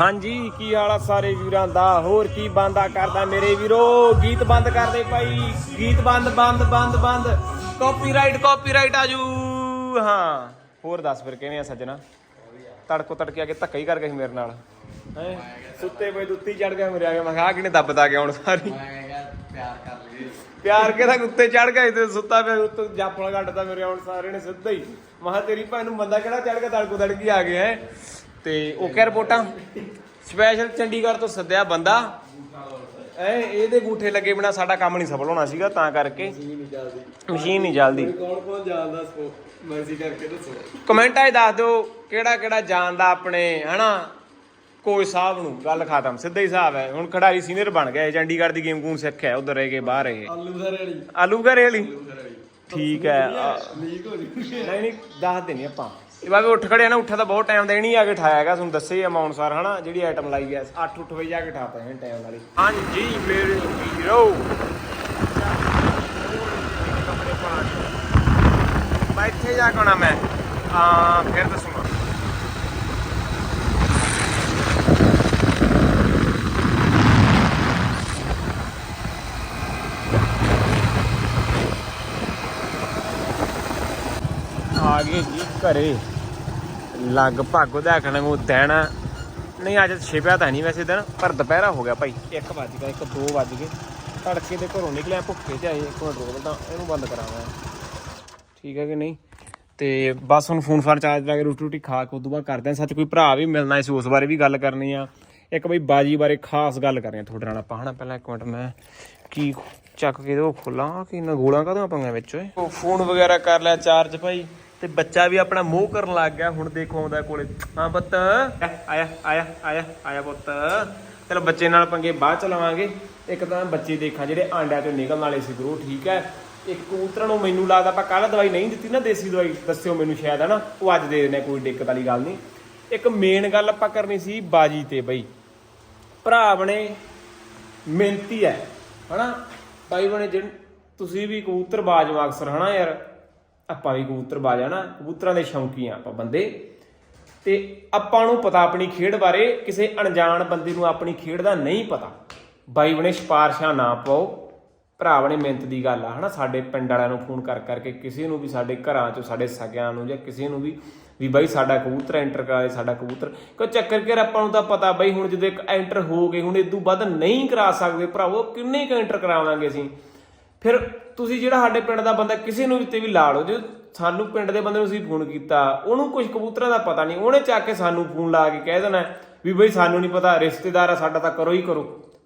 ਹਾਂਜੀ ਕੀ ਹਾਲ ਆ ਸਾਰੇ ਵੀਰਾਂ ਦਾ? ਹੋਰ ਕੀ ਬੰਦਾ ਕਰਦਾ ਮੇਰੇ ਵੀਰੋ? ਗੀਤ ਬੰਦ ਕਰਦੇ ਭਾਈ। ਗੀਤ ਬੰਦ ਬੰਦ ਬੰਦ ਬੰਦ। ਕਾਪੀਰਾਈਟ ਕਾਪੀਰਾਈਟ ਆਜੂ ਹਾਂ। ਹੋਰ ਦੱਸ ਫਿਰ ਕਿਵੇਂ ਆ ਸੱਜਣਾ? ਤੜਕੋ ਤੜਕੇ ਆ ਕੇ ਧੱਕਾ ਹੀ ਕਰ ਸੀ ਮੇਰੇ ਨਾਲ। ਹੈ? ਸੁੱਤੇ ਪਏ ਦੁੱਤੀ ਚੜ ਗਿਆ ਮੇਰੇ ਆ ਕੇ। ਮੈਂ ਕਿਹਾ ਕਿਹਨੇ ਦੱਬਦਾ ਗਿਆ ਹੁਣ ਸਾਰੀ? ਪਿਆਰ ਕਰ ਲਈਏ। ਪਿਆਰ ਕੇ ਤਾਂ ਉੱਤੇ ਚੜ ਗਿਆ ਸੀ ਤੇ ਸੁੱਤਾ ਪਿਆ ਉੱਤੇ ਜਾਪਲ ਘੱਟਦਾ ਮੇਰੇ ਹੁਣ ਸਾਰੇ ਨੇ ਸਿੱਧਾ ਹੀ। ਮਹਾ ਤੇਰੀ ਭੈਣ ਨੂੰ ਬੰਦਾ ਕਿਹੜਾ ਚੜ ਗਿਆ ਤੜਕੋ ਤੜਕੀ ਆ ਗਿਆ ਹੈ? ਤੇ ਉਹ ਕਹਿ ਰਿਪੋਰਟਾਂ ਸਪੈਸ਼ਲ ਚੰਡੀਗੜ੍ਹ ਤੋਂ ਸੱਦਿਆ ਬੰਦਾ। ਐ ਇਹਦੇ ਗੂਠੇ ਲੱਗੇ ਬਿਨਾ ਸਾਡਾ ਕੰਮ ਨਹੀਂ ਸਫਲ ਹੋਣਾ ਸੀਗਾ ਤਾਂ ਕਰਕੇ। ਮਸ਼ੀਨ ਨਹੀਂ ਚੱਲਦੀ। ਕੌਣ ਕੌਣ ਜਾਣਦਾ ਸੋ ਮਰਜ਼ੀ ਕਰਕੇ ਦੱਸੋ। ਕਮੈਂਟਾਂ 'ਚ ਦੱਸ ਦਿਓ ਕਿਹੜਾ ਕਿਹੜਾ ਜਾਣਦਾ ਆਪਣੇ ਹਨਾ? ਕੋਈ ਸਾਹਿਬ ਨੂੰ ਗੱਲ ਖਤਮ। ਸਿੱਧਾ ਹੀ ਹਿਸਾਬ ਹੈ। ਹੁਣ ਖਿਡਾਰੀ ਸੀਨੀਅਰ ਬਣ ਗਿਆ ਇਹ ਚੰਡੀਗੜ੍ਹ ਦੀ ਗੇਮ ਗੂਨ ਸਿੱਖਿਆ ਉਧਰ ਰਹਿ ਕੇ ਬਾਹਰ ਇਹ। ਆਲੂ ਦਾ ਰੇੜੀ ਆਲੂ ਘਰੇ ਵਾਲੀ। ਠੀਕ ਹੈ। ਆ- ਨਹੀਂ ਨਹੀਂ ਦੱਸ ਦੇਣੀ ਆਪਾਂ। ਇਹ ਬਾਬੇ ਉੱਠ ਖੜਿਆ ਨਾ ਉੱਠਾ ਤਾਂ ਬਹੁਤ ਟਾਈਮ ਦਾ ਹੀ ਨਹੀਂ ਆ ਕੇ ਠਾਇਆ ਹੈਗਾ ਤੁਹਾਨੂੰ ਦੱਸੇ ਅਮਾਉਂਟ ਸਾਰ ਹਨਾ? ਜਿਹੜੀ ਆਈਟਮ ਲਾਈ ਹੈ 8 ਉੱਠ ਵਜੇ ਜਾ ਕੇ ਠਾਤਾ ਹੈ ਟਾਈਮ ਵਾਲੀ। ਹਾਂਜੀ ਮੇਰੇ ਵੀਰੋ। ਮੈਂ ਇੱਥੇ ਜਾ ਕੇ ਮੈਂ। ਆ ਫਿਰ ਦੱਸੂਗਾ। ਆ ਗਏ ਜੀ ਘਰੇ। ਲਗਭਗ ਉਹਦਾ ਆਖਣਾ ਨੂੰ ਦਿਨ। ਨਹੀਂ ਅੱਜ ਛਿਪਿਆ ਤਾਂ ਨਹੀਂ ਵੈਸੇ ਦਿਨ ਪਰ ਦੁਪਹਿਰਾ ਹੋ ਗਿਆ ਭਾਈ। 1 ਵੱਜ ਗਿਆ 1 2 ਵੱਜ ਗਏ। ਤੜਕੇ ਦੇ ਘਰੋਂ ਨਿਕਲਿਆ ਭੁੱਖੇ ਤੇ ਆਏ ਇੱਕ ਮਿੰਟ ਰੋਕ ਤਾਂ ਇਹਨੂੰ ਬੰਦ ਕਰਾਵਾਂ ਠੀਕ ਹੈ ਕਿ ਨਹੀਂ? ਤੇ ਬਸ ਹੁਣ ਫੋਨ ਫਾਨ ਚਾਰਜ ਲਾ ਕੇ ਰੋਟੀ ਰੋਟੀ ਖਾ ਕੇ ਉਦੋਂ ਬਾਅਦ ਕਰਦੇ ਆ ਸੱਚ ਕੋਈ ਭਰਾ ਵੀ ਮਿਲਣਾ ਸੀ ਉਸ ਬਾਰੇ ਵੀ ਗੱਲ ਕਰਨੀ ਆ। ਇੱਕ ਬਈ ਬਾਜੀ ਬਾਰੇ ਖਾਸ ਗੱਲ ਕਰਨੀ ਆ ਤੁਹਾਡੇ ਨਾਲ ਆਪਾਂ ਹਨਾ? ਪਹਿਲਾਂ ਇੱਕ ਮਿੰਟ ਮੈਂ ਕੀ ਚੱਕ ਕੇ ਉਹ ਖੋਲਾਂ ਕਿ ਨਾ ਗੋਲਾਂ ਕਾਹਦੋਂ ਪੰਗਾ ਵਿੱਚ ਓਏ? ਉਹ ਫੋਨ ਵਗੈਰਾ ਕਰ ਲਿਆ ਚਾਰਜ ਭਾਈ। ਤੇ ਬੱਚਾ ਵੀ ਆਪਣਾ ਮੋਹ ਕਰਨ ਲੱਗ ਗਿਆ, ਹੁਣ ਦੇਖੋ ਆਉਂਦਾ ਕੋਲੇ। ਹਾਂ ਪੁੱਤ। ਆਇਆ ਆਇਆ ਆਇਆ ਆਇਆ ਪੁੱਤ। ਚਲੋ ਬੱਚੇ ਨਾਲ ਪੰਗੇ ਬਾਅਦ ਚ ਲਵਾਂਗੇ। ਇੱਕ ਤਾਂ ਬੱਚੇ ਦੇਖਾਂ ਜਿਹੜੇ ਆਂਡਿਆਂ ਚੋਂ ਨਿਕਲਣ ਵਾਲੇ ਸੀ ਗਰੋ, ਠੀਕ ਹੈ। ਇੱਕ ਕਬੂਤਰਾਂ ਨੂੰ ਮੈਨੂੰ ਲੱਗਦਾ ਆਪਾਂ ਕੱਲ ਦਵਾਈ ਨਹੀਂ ਦਿੱਤੀ ਨਾ, ਦੇਸੀ ਦਵਾਈ। ਦੱਸਿਓ ਮੈਨੂੰ ਸ਼ਾਇਦ, ਹਨਾ? ਉਹ ਅੱਜ ਦੇ ਦੇਣੇ ਕੋਈ ਦਿੱਕਤ ਵਾਲੀ ਗੱਲ ਨਹੀਂ। ਇੱਕ ਮੇਨ ਗੱਲ ਆਪਾਂ ਕਰਨੀ ਸੀ ਬਾਜੀ ਤੇ ਬਈ। ਭਰਾ ਬਣੇ, ਮਿਹਨਤੀ ਹੈ, ਹਨਾ? ਬਾਈ ਬਣੇ ਜਿਨ ਤੁਸੀਂ ਵੀ ਕਬੂਤਰ ਬਾਜ ਹੋ ਅਕਸਰ, ਹਨਾ ਯਾਰ? ਆਪਾਂ ਵੀ ਕਬੂਤਰ ਬਾਜ ਨਾ ਕਬੂਤਰਾਂ ਦੇ ਸ਼ੌਂਕੀ ਆ ਆਪਾਂ ਬੰਦੇ। ਤੇ ਆਪਾਂ ਨੂੰ ਪਤਾ ਆਪਣੀ ਖੇਡ ਬਾਰੇ, ਕਿਸੇ ਅਣਜਾਣ ਬੰਦੇ ਨੂੰ ਆਪਣੀ ਖੇਡ ਦਾ ਨਹੀਂ ਪਤਾ। ਬਾਈ ਬਣੇ ਸਿਫਾਰਸ਼ਾਂ ਨਾ ਪਾਓ ਭਰਾ ਬਣੇ ਮਿਹਨਤ ਦੀ ਗੱਲ ਆ, ਹਨਾ? ਸਾਡੇ ਪਿੰਡ ਵਾਲਿਆਂ ਨੂੰ ਫੋਨ ਕਰ ਕਰਕੇ, ਕਿਸੇ ਨੂੰ ਵੀ ਸਾਡੇ ਘਰਾਂ ਚੋਂ, ਸਾਡੇ ਸਗਿਆਂ ਨੂੰ ਜਾਂ ਕਿਸੇ ਨੂੰ ਵੀ ਵੀ ਬਾਈ ਸਾਡਾ ਕਬੂਤਰ ਐਂਟਰ ਕਰਾ ਸਾਡਾ ਕਬੂਤਰ। ਕਿਉਂ ਚੱਕਰ ਕਿ ਆਪਾਂ ਨੂੰ ਤਾਂ ਪਤਾ ਬਾਈ, ਹੁਣ ਜਦੋਂ ਇੱਕ ਐਂਟਰ ਹੋ ਗਏ, ਹੁਣ ਇਦੋਂ ਵੱਧ ਨਹੀਂ ਕਰਾ ਸਕਦੇ ਭਰਾਵੋ, ਕਿੰਨੇ ਕ ਐਂਟਰ ਕਰਾਵਾਂਗੇ ਅਸੀਂ? ਫਿਰ ਤੁਸੀਂ ਜਿਹੜਾ ਸਾਡੇ ਪਿੰਡ ਦਾ ਬੰਦਾ ਕਿਸੇ ਨੂੰ ਵੀ ਤੇ ਵੀ ਲਾ ਲਓ, ਜੇ ਸਾਨੂੰ ਪਿੰਡ ਦੇ ਬੰਦੇ ਨੂੰ ਅਸੀਂ ਫੋਨ ਕੀਤਾ, ਉਹਨੂੰ ਕੁਝ ਕਬੂਤਰਾਂ ਦਾ ਪਤਾ ਨਹੀਂ, ਉਹਨੇ ਚੱਕ ਕੇ ਸਾਨੂੰ ਫੋਨ ਲਾ ਕੇ ਕਹਿ ਦੇਣਾ ਵੀ ਬਈ ਸਾਨੂੰ ਨਹੀਂ ਪਤਾ, ਰਿਸ਼ਤੇਦਾਰ ਆ, ਸਾਡਾ ਤਾਂ ਕਰੋ ਹੀ ਕਰੋ।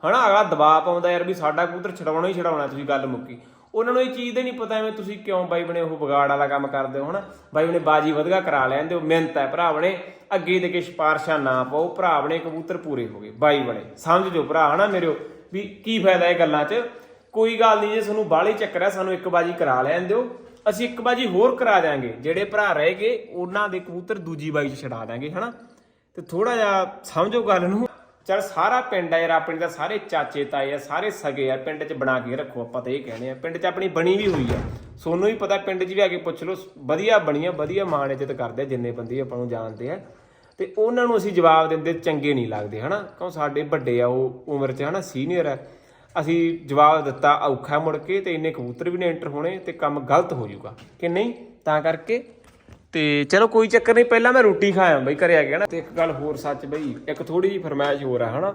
ਹਨਾ, ਅਗਲਾ ਦਬਾਅ ਪਾਉਂਦਾ ਯਾਰ ਵੀ ਸਾਡਾ ਕਬੂਤਰ ਛਡਾਉਣਾ ਹੀ ਛਡਾਉਣਾ, ਤੁਸੀਂ ਗੱਲ ਮੁੱਕੀ। ਉਹਨਾਂ ਨੂੰ ਇਹ ਚੀਜ਼ ਦੇ ਨਹੀਂ ਪਤਾ ਐਵੇਂ ਤੁਸੀਂ ਕਿਉਂ ਬਾਈ ਬਣੇ ਉਹ ਵਿਗਾੜ ਵਾਲਾ ਕੰਮ ਕਰਦੇ ਹੋ, ਹਨਾ? ਬਾਈ ਬਣੇ ਬਾਜੀ ਵਧਗਾ ਕਰਾ ਲੈਣ ਦਿਓ ਮਿਹਨਤ ਹੈ ਭਰਾ ਬਣੇ, ਅੱਗੇ ਦੇ ਕੇ ਸਿਫਾਰਸ਼ਾਂ ਨਾ ਪਾਓ, ਭਰਾ ਬਣੇ ਕਬੂਤਰ ਪੂਰੇ ਹੋ ਗਏ, ਬਾਈ ਬਣੇ। ਸਮਝ ਜੋ ਭਰਾ, ਹਨਾ ਮੇਰਿਓ ਵੀ ਕੀ ਫਾਇਦਾ ਇਹ ਗੱਲਾਂ 'ਚ? ਕੋਈ ਗੱਲ ਨਹੀਂ, ਜੇ ਤੁਹਾਨੂੰ ਬਾਹਲੀ ਚੱਕਰ ਹੈ, ਸਾਨੂੰ ਇੱਕ ਬਾਜੀ ਕਰਾ ਲੈਣ ਦਿਓ। ਅਸੀਂ ਇੱਕ ਬਾਜੀ ਹੋਰ ਕਰਾ ਦਿਆਂਗੇ। ਜਿਹੜੇ ਭਰਾ ਰਹਿ ਗਏ, ਉਹਨਾਂ ਦੇ ਕਬੂਤਰ ਦੂਜੀ ਬਾਜੀ 'ਚ ਛਡਾ ਦਿਆਂਗੇ, ਹਨਾ? ਤੇ ਥੋੜਾ ਜਿਹਾ ਸਮਝੋ ਗੱਲ ਨੂੰ। ਚਲ ਸਾਰਾ ਪਿੰਡ ਆ ਯਾਰ, ਆਪਣੇ ਤਾਂ ਸਾਰੇ ਚਾਚੇ, ਤਾਏ ਆ, ਸਾਰੇ ਸਗੇ ਆ। ਪਿੰਡ 'ਚ ਬਣਾ ਕੇ ਰੱਖੋ, ਆਪਾਂ ਤਾਂ ਇਹ ਕਹਿੰਦੇ ਆ। ਪਿੰਡ 'ਚ ਆਪਣੀ ਬਣੀ ਵੀ ਹੋਈ ਆ। ਸੋਨੂੰ ਵੀ ਪਤਾ, ਪਿੰਡ 'ਚ ਵੀ ਆ ਕੇ ਪੁੱਛ ਲਓ, ਵਧੀਆ ਬਣੀ ਆ ਵਧੀਆ ਮਾਣ ਇੱਜ਼ਤ ਕਰਦੇ ਜਿੰਨੇ ਬੰਦੇ ਆਪਾਂ ਨੂੰ ਜਾਣਦੇ ਆ। ਤੇ ਉਹਨਾਂ ਨੂੰ ਅਸੀਂ ਜਵਾਬ ਦਿੰਦੇ, ਚੰਗੇ ਨਹੀਂ ਲੱਗਦੇ, ਹਨਾ? ਕਿਉਂ ਸਾਡੇ ਵੱਡੇ ਆ, ਉਹ ਉਮਰ 'ਚ, ਹਨਾ, ਸੀਨੀਅਰ ਆ। ਅਸੀਂ ਜਵਾਬ ਦਿੱਤਾ ਔਖਾ ਮੁੜ ਕੇ ਤੇ ਇੰਨੇ ਕਬੂਤਰ ਵੀ ਨੇ ਐਂਟਰ ਹੋਣੇ ਤੇ ਕੰਮ ਗਲਤ ਹੋ ਜਾਊਗਾ। ਕਿ ਨਹੀਂ? ਤਾਂ ਕਰਕੇ। ਤੇ ਚਲੋ ਕੋਈ ਚੱਕਰ ਨਹੀਂ, ਪਹਿਲਾਂ ਮੈਂ ਰੋਟੀ ਖਾਇਆ ਬਈ, ਘਰੇ ਆ ਗਿਆ ਨਾ। ਤੇ ਇੱਕ ਗੱਲ ਹੋਰ ਸੱਚ ਬਈ, ਇੱਕ ਥੋੜੀ ਜਿਹੀ ਫਰਮਾਇਸ਼ ਹੋਰ ਆ, ਹਨਾ।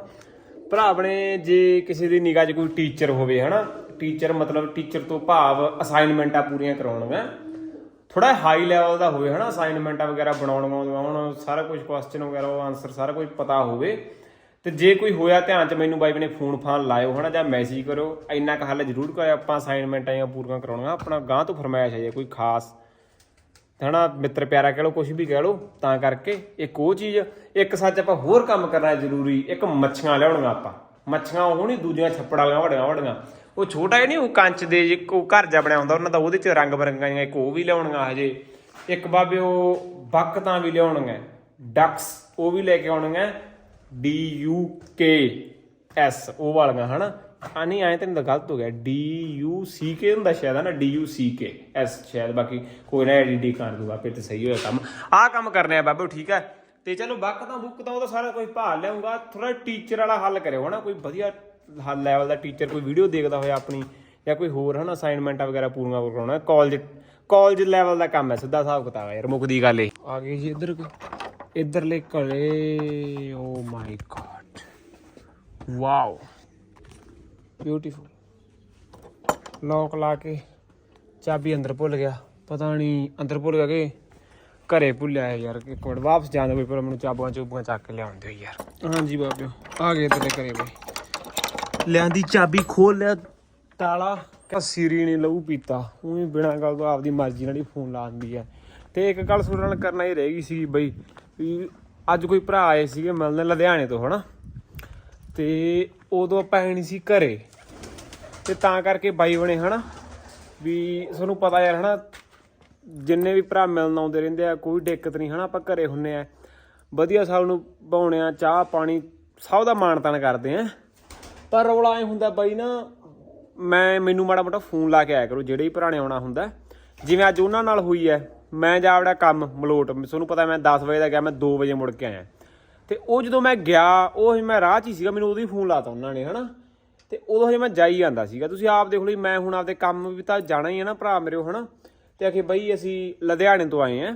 ਭਰਾ ਆਪਣੇ ਜੇ ਕਿਸੇ ਦੀ ਨਿਗਾਹ 'ਚ ਕੋਈ ਟੀਚਰ ਹੋਵੇ, ਹਨਾ। ਟੀਚਰ ਮਤਲਬ ਟੀਚਰ ਤੋਂ ਭਾਵ ਅਸਾਈਨਮੈਂਟਾਂ ਪੂਰੀਆਂ ਕਰਾਉਣੀਆਂ। ਥੋੜਾ ਹਾਈ ਲੈਵਲ ਦਾ ਹੋਵੇ, ਹਨਾ। ਅਸਾਈਨਮੈਂਟਾਂ ਵਗੈਰਾ ਬਣਾਉਣੀਆਂ ਹੁਣ ਸਾਰਾ ਕੁਝ ਕੁਐਸਚਨ ਵਗੈਰਾ, ਉਹ ਆਨਸਰ ਸਾਰਾ ਕੁਝ ਪਤਾ ਹੋਵੇ। ਤੇ ਜੇ ਕੋਈ ਹੋਇਆ ਧਿਆਨ ਚ ਮੈਨੂੰ ਬਾਈ ਨੇ ਫੋਨ ਫਾਨ ਲਾਇਓ ਹਨਾ, ਜਾਂ ਮੈਸੇਜ ਕਰੋ ਇੰਨਾ ਕੁ ਹੱਲ ਜ਼ਰੂਰ ਕਰਿਓ, ਆਪਾਂ ਅਸਾਈਨਮੈਂਟਾਂ ਜਾਂ ਪੂਰੀਆਂ ਕਰਾਉਣੀਆਂ, ਆਪਣਾ ਗਾਂ ਤੋਂ ਫਰਮਾਇਸ਼ ਹੈ ਜੇ ਕੋਈ ਖਾਸ। ਹਨਾ, ਮਿੱਤਰ ਪਿਆਰਾ ਕਹਿ ਲਓ ਕੁਝ ਵੀ ਕਹਿ ਲਓ, ਤਾਂ ਕਰਕੇ ਇੱਕ ਉਹ ਚੀਜ਼, ਇੱਕ ਸੱਚ ਆਪਾਂ ਹੋਰ ਕੰਮ ਕਰਨਾ ਜ਼ਰੂਰੀ, ਇੱਕ ਮੱਛੀਆਂ ਲਿਆਉਣੀਆਂ ਆਪਾਂ। ਮੱਛੀਆਂ ਉਹ ਨਹੀਂ, ਦੂਜੀਆਂ ਛੱਪੜਾਂ ਵਾਲੀਆਂ, ਵੱਡੀਆਂ ਵੱਡੀਆਂ। ਉਹ ਛੋਟਾ ਜਿਹਾ ਨਹੀਂ, ਉਹ ਕੰਚ ਦੇ ਜੇ ਕੋ ਘਰ ਜਾ ਬਣਿਆ ਹੁੰਦਾ, ਉਹਨਾਂ ਦਾ ਉਹਦੇ ਚ ਰੰਗ ਬਰੰਗਾਂ ਜਿਹੀਆਂ ਇੱਕ ਉਹ ਵੀ ਲਿਆਉਣੀਆਂ ਹਜੇ। ਇੱਕ ਬਾਬੇ ਉਹ ਬਕਤਾਂ ਵੀ ਲਿਆਉਣੀਆਂ, ਡਕਸ ਉਹ ਵੀ ਲੈ ਕੇ ਆਉਣੀਆਂ ਡੀ ਯੂ ਕੇ ਐਸ ਉਹ ਵਾਲੀਆਂ ਹਨਾ? ਆ ਨਹੀਂ ਆਏ ਤੈਨੂੰ ਤਾਂ ਗਲਤ ਹੋ ਗਿਆ। ਡੀ ਯੂ ਸੀ ਕੇ ਹੁੰਦਾ ਸ਼ਾਇਦ ਹੈ ਨਾ D U C K S ਸ਼ਾਇਦ, ਬਾਕੀ ਕੋਈ ਨਾ ਐਡੀਡੀ ਕਰ ਦੂਗਾ ਫਿਰ ਤੇ ਸਹੀ ਹੋਇਆ ਕੰਮ। ਆਹ ਕੰਮ ਕਰਨੇ ਆ ਬਾਬੂ, ਠੀਕ ਹੈ ਤੇ ਚਲੋ ਬੱਕ ਤਾਂ ਬੁੱਕ ਤਾਂ ਉਹਦਾ ਸਾਰਾ ਕੁਝ ਭਾਲ ਲਿਆਉਂਗਾ ਥੋੜਾ ਟੀਚਰ ਵਾਲਾ ਹੱਲ ਕਰਿਓ, ਹਨਾ? ਕੋਈ ਵਧੀਆ ਹੱਲ ਲੈਵਲ ਦਾ ਟੀਚਰ ਕੋਈ ਵੀਡੀਓ ਦੇਖਦਾ ਹੋਇਆ ਆਪਣੀ, ਜਾਂ ਕੋਈ ਹੋਰ, ਹਨਾ? ਅਸਾਈਨਮੈਂਟਾਂ ਵਗੈਰਾ ਪੂਰੀਆਂ ਕਰਾਉਣਾ। ਕਾਲਜ ਕਾਲਜ ਲੈਵਲ ਦਾ ਕੰਮ ਹੈ, ਸਿੱਧਾ ਹਿਸਾਬ ਕਿਤਾਬ ਹੈ ਯਾਰ ਮੁੱਕਦੀ ਗੱਲ ਏ ਆ ਗਈ ਜੀ ਇੱਧਰ ਕੋਈ। ਇੱਧਰਲੇ ਘਰੇ oh my God wow beautiful ਲੋਕ ਲਾ ਕੇ ਚਾਬੀ ਅੰਦਰ ਭੁੱਲ ਗਿਆ। ਪਤਾ ਨਹੀਂ ਅੰਦਰ ਭੁੱਲ ਗਿਆ ਕਿ ਘਰੇ ਭੁੱਲਿਆ ਯਾਰ ਇੱਕ ਮਿੰਟ ਵਾਪਸ ਜਾਣ ਕੋਈ ਪਰ ਮੈਨੂੰ ਚਾਬੂਆਂ ਚੂਬੂਆਂ ਚੱਕ ਕੇ ਲਿਆਉਣ ਦਿਓ ਯਾਰ। ਹਾਂਜੀ ਬਾਬਿਓ ਆ ਗਏ ਤੇਰੇ ਘਰੇ ਬਈ। ਲਿਆਂਦੀ ਚਾਬੀ ਖੋਲ ਲਿਆ ਤਾਲਾ ਕਾ ਸੀਰੀ ਨੇ ਲਹੂ ਪੀਤਾ। ਉਹੀ ਬਿਨਾਂ ਗੱਲ ਤੋਂ ਆਪਦੀ ਮਰਜ਼ੀ ਨਾਲ ਹੀ ਫੋਨ ਲਾ ਦਿੰਦੀ ਹੈ। ਤੇ ਇੱਕ ਗੱਲ ਨਾਲ ਕਰਨਾ ਹੀ ਰਹਿ ਗਈ ਸੀ ਬਈ ਵੀ ਅੱਜ ਕੋਈ ਭਰਾ ਆਏ ਸੀਗੇ ਮਿਲਣ ਲੁਧਿਆਣੇ ਤੋਂ, ਹਨਾ? ਤੇ ਉਦੋਂ ਆਪਾਂ ਹੈ ਸੀ ਘਰੇ। ਤੇ ਤਾਂ ਕਰਕੇ ਬਾਈ ਬਣੇ, ਹਨਾ? ਵੀ ਤੁਹਾਨੂੰ ਪਤਾ ਯਾਰ, ਹਨਾ? ਜਿੰਨੇ ਵੀ ਭਰਾ ਮਿਲਣ ਆਉਂਦੇ ਰਹਿੰਦੇ ਆ, ਕੋਈ ਦਿੱਕਤ ਨਹੀਂ, ਹਨਾ? ਆਪਾਂ ਘਰੇ ਹੁੰਨੇ ਆ। ਵਧੀਆ ਸਭ ਨੂੰ ਬਾਉਣੇ ਆ, ਚਾਹ, ਪਾਣੀ, ਸਭ ਦਾ ਮਾਣ ਤਾਣ ਕਰਦੇ ਆ। ਪਰ ਰੌਲਾ ਐ ਹੁੰਦਾ ਬਾਈ ਨਾ, ਮੈਂ, ਮੈਨੂੰ ਮਾੜਾ ਮੋਟਾ ਫੋਨ ਲਾ ਕੇ ਆਇਆ ਕਰੋ, ਜਿਹੜੇ ਹੀ ਭਰਾ ਨੇ ਆਉਣਾ ਹੁੰਦਾ। ਜਿਵੇਂ ਅੱਜ ਉਹਨਾਂ ਨਾਲ ਹੋਈ ਐ ਮੈਂ ਜਾ ਆਪਦਾ ਕੰਮ ਮਲੋਟ। ਤੁਹਾਨੂੰ ਪਤਾ ਮੈਂ 10 ਵਜੇ ਦਾ ਗਿਆ, ਮੈਂ 2 ਵਜੇ ਮੁੜ ਕੇ ਆਇਆ। ਤੇ ਉਹ ਜਦੋਂ ਮੈਂ ਗਿਆ, ਉਹ ਹੀ ਮੈਂ ਰਾਹ 'ਚ ਹੀ ਸੀਗਾ, ਮੈਨੂੰ ਉਦੋਂ ਹੀ ਫੋਨ ਲਾਤਾ ਉਹਨਾਂ ਨੇ, ਹਨਾ? ਤੇ ਉਦੋਂ ਹਜੇ ਮੈਂ ਜਾਈ ਜਾਂਦਾ ਸੀਗਾ। ਤੁਸੀਂ ਆਪ ਦੇਖ ਲਈ ਮੈਂ ਹੁਣ ਆਪਦੇ ਕੰਮ ਵੀ ਤਾਂ ਜਾਣਾ ਹੀ ਹੈ ਨਾ ਭਰਾ ਮੇਰੇ ਹਨਾ? ਤੇ ਆਖੇ ਬਈ ਅਸੀਂ ਲੁਧਿਆਣੇ ਤੋਂ ਆਏ ਆ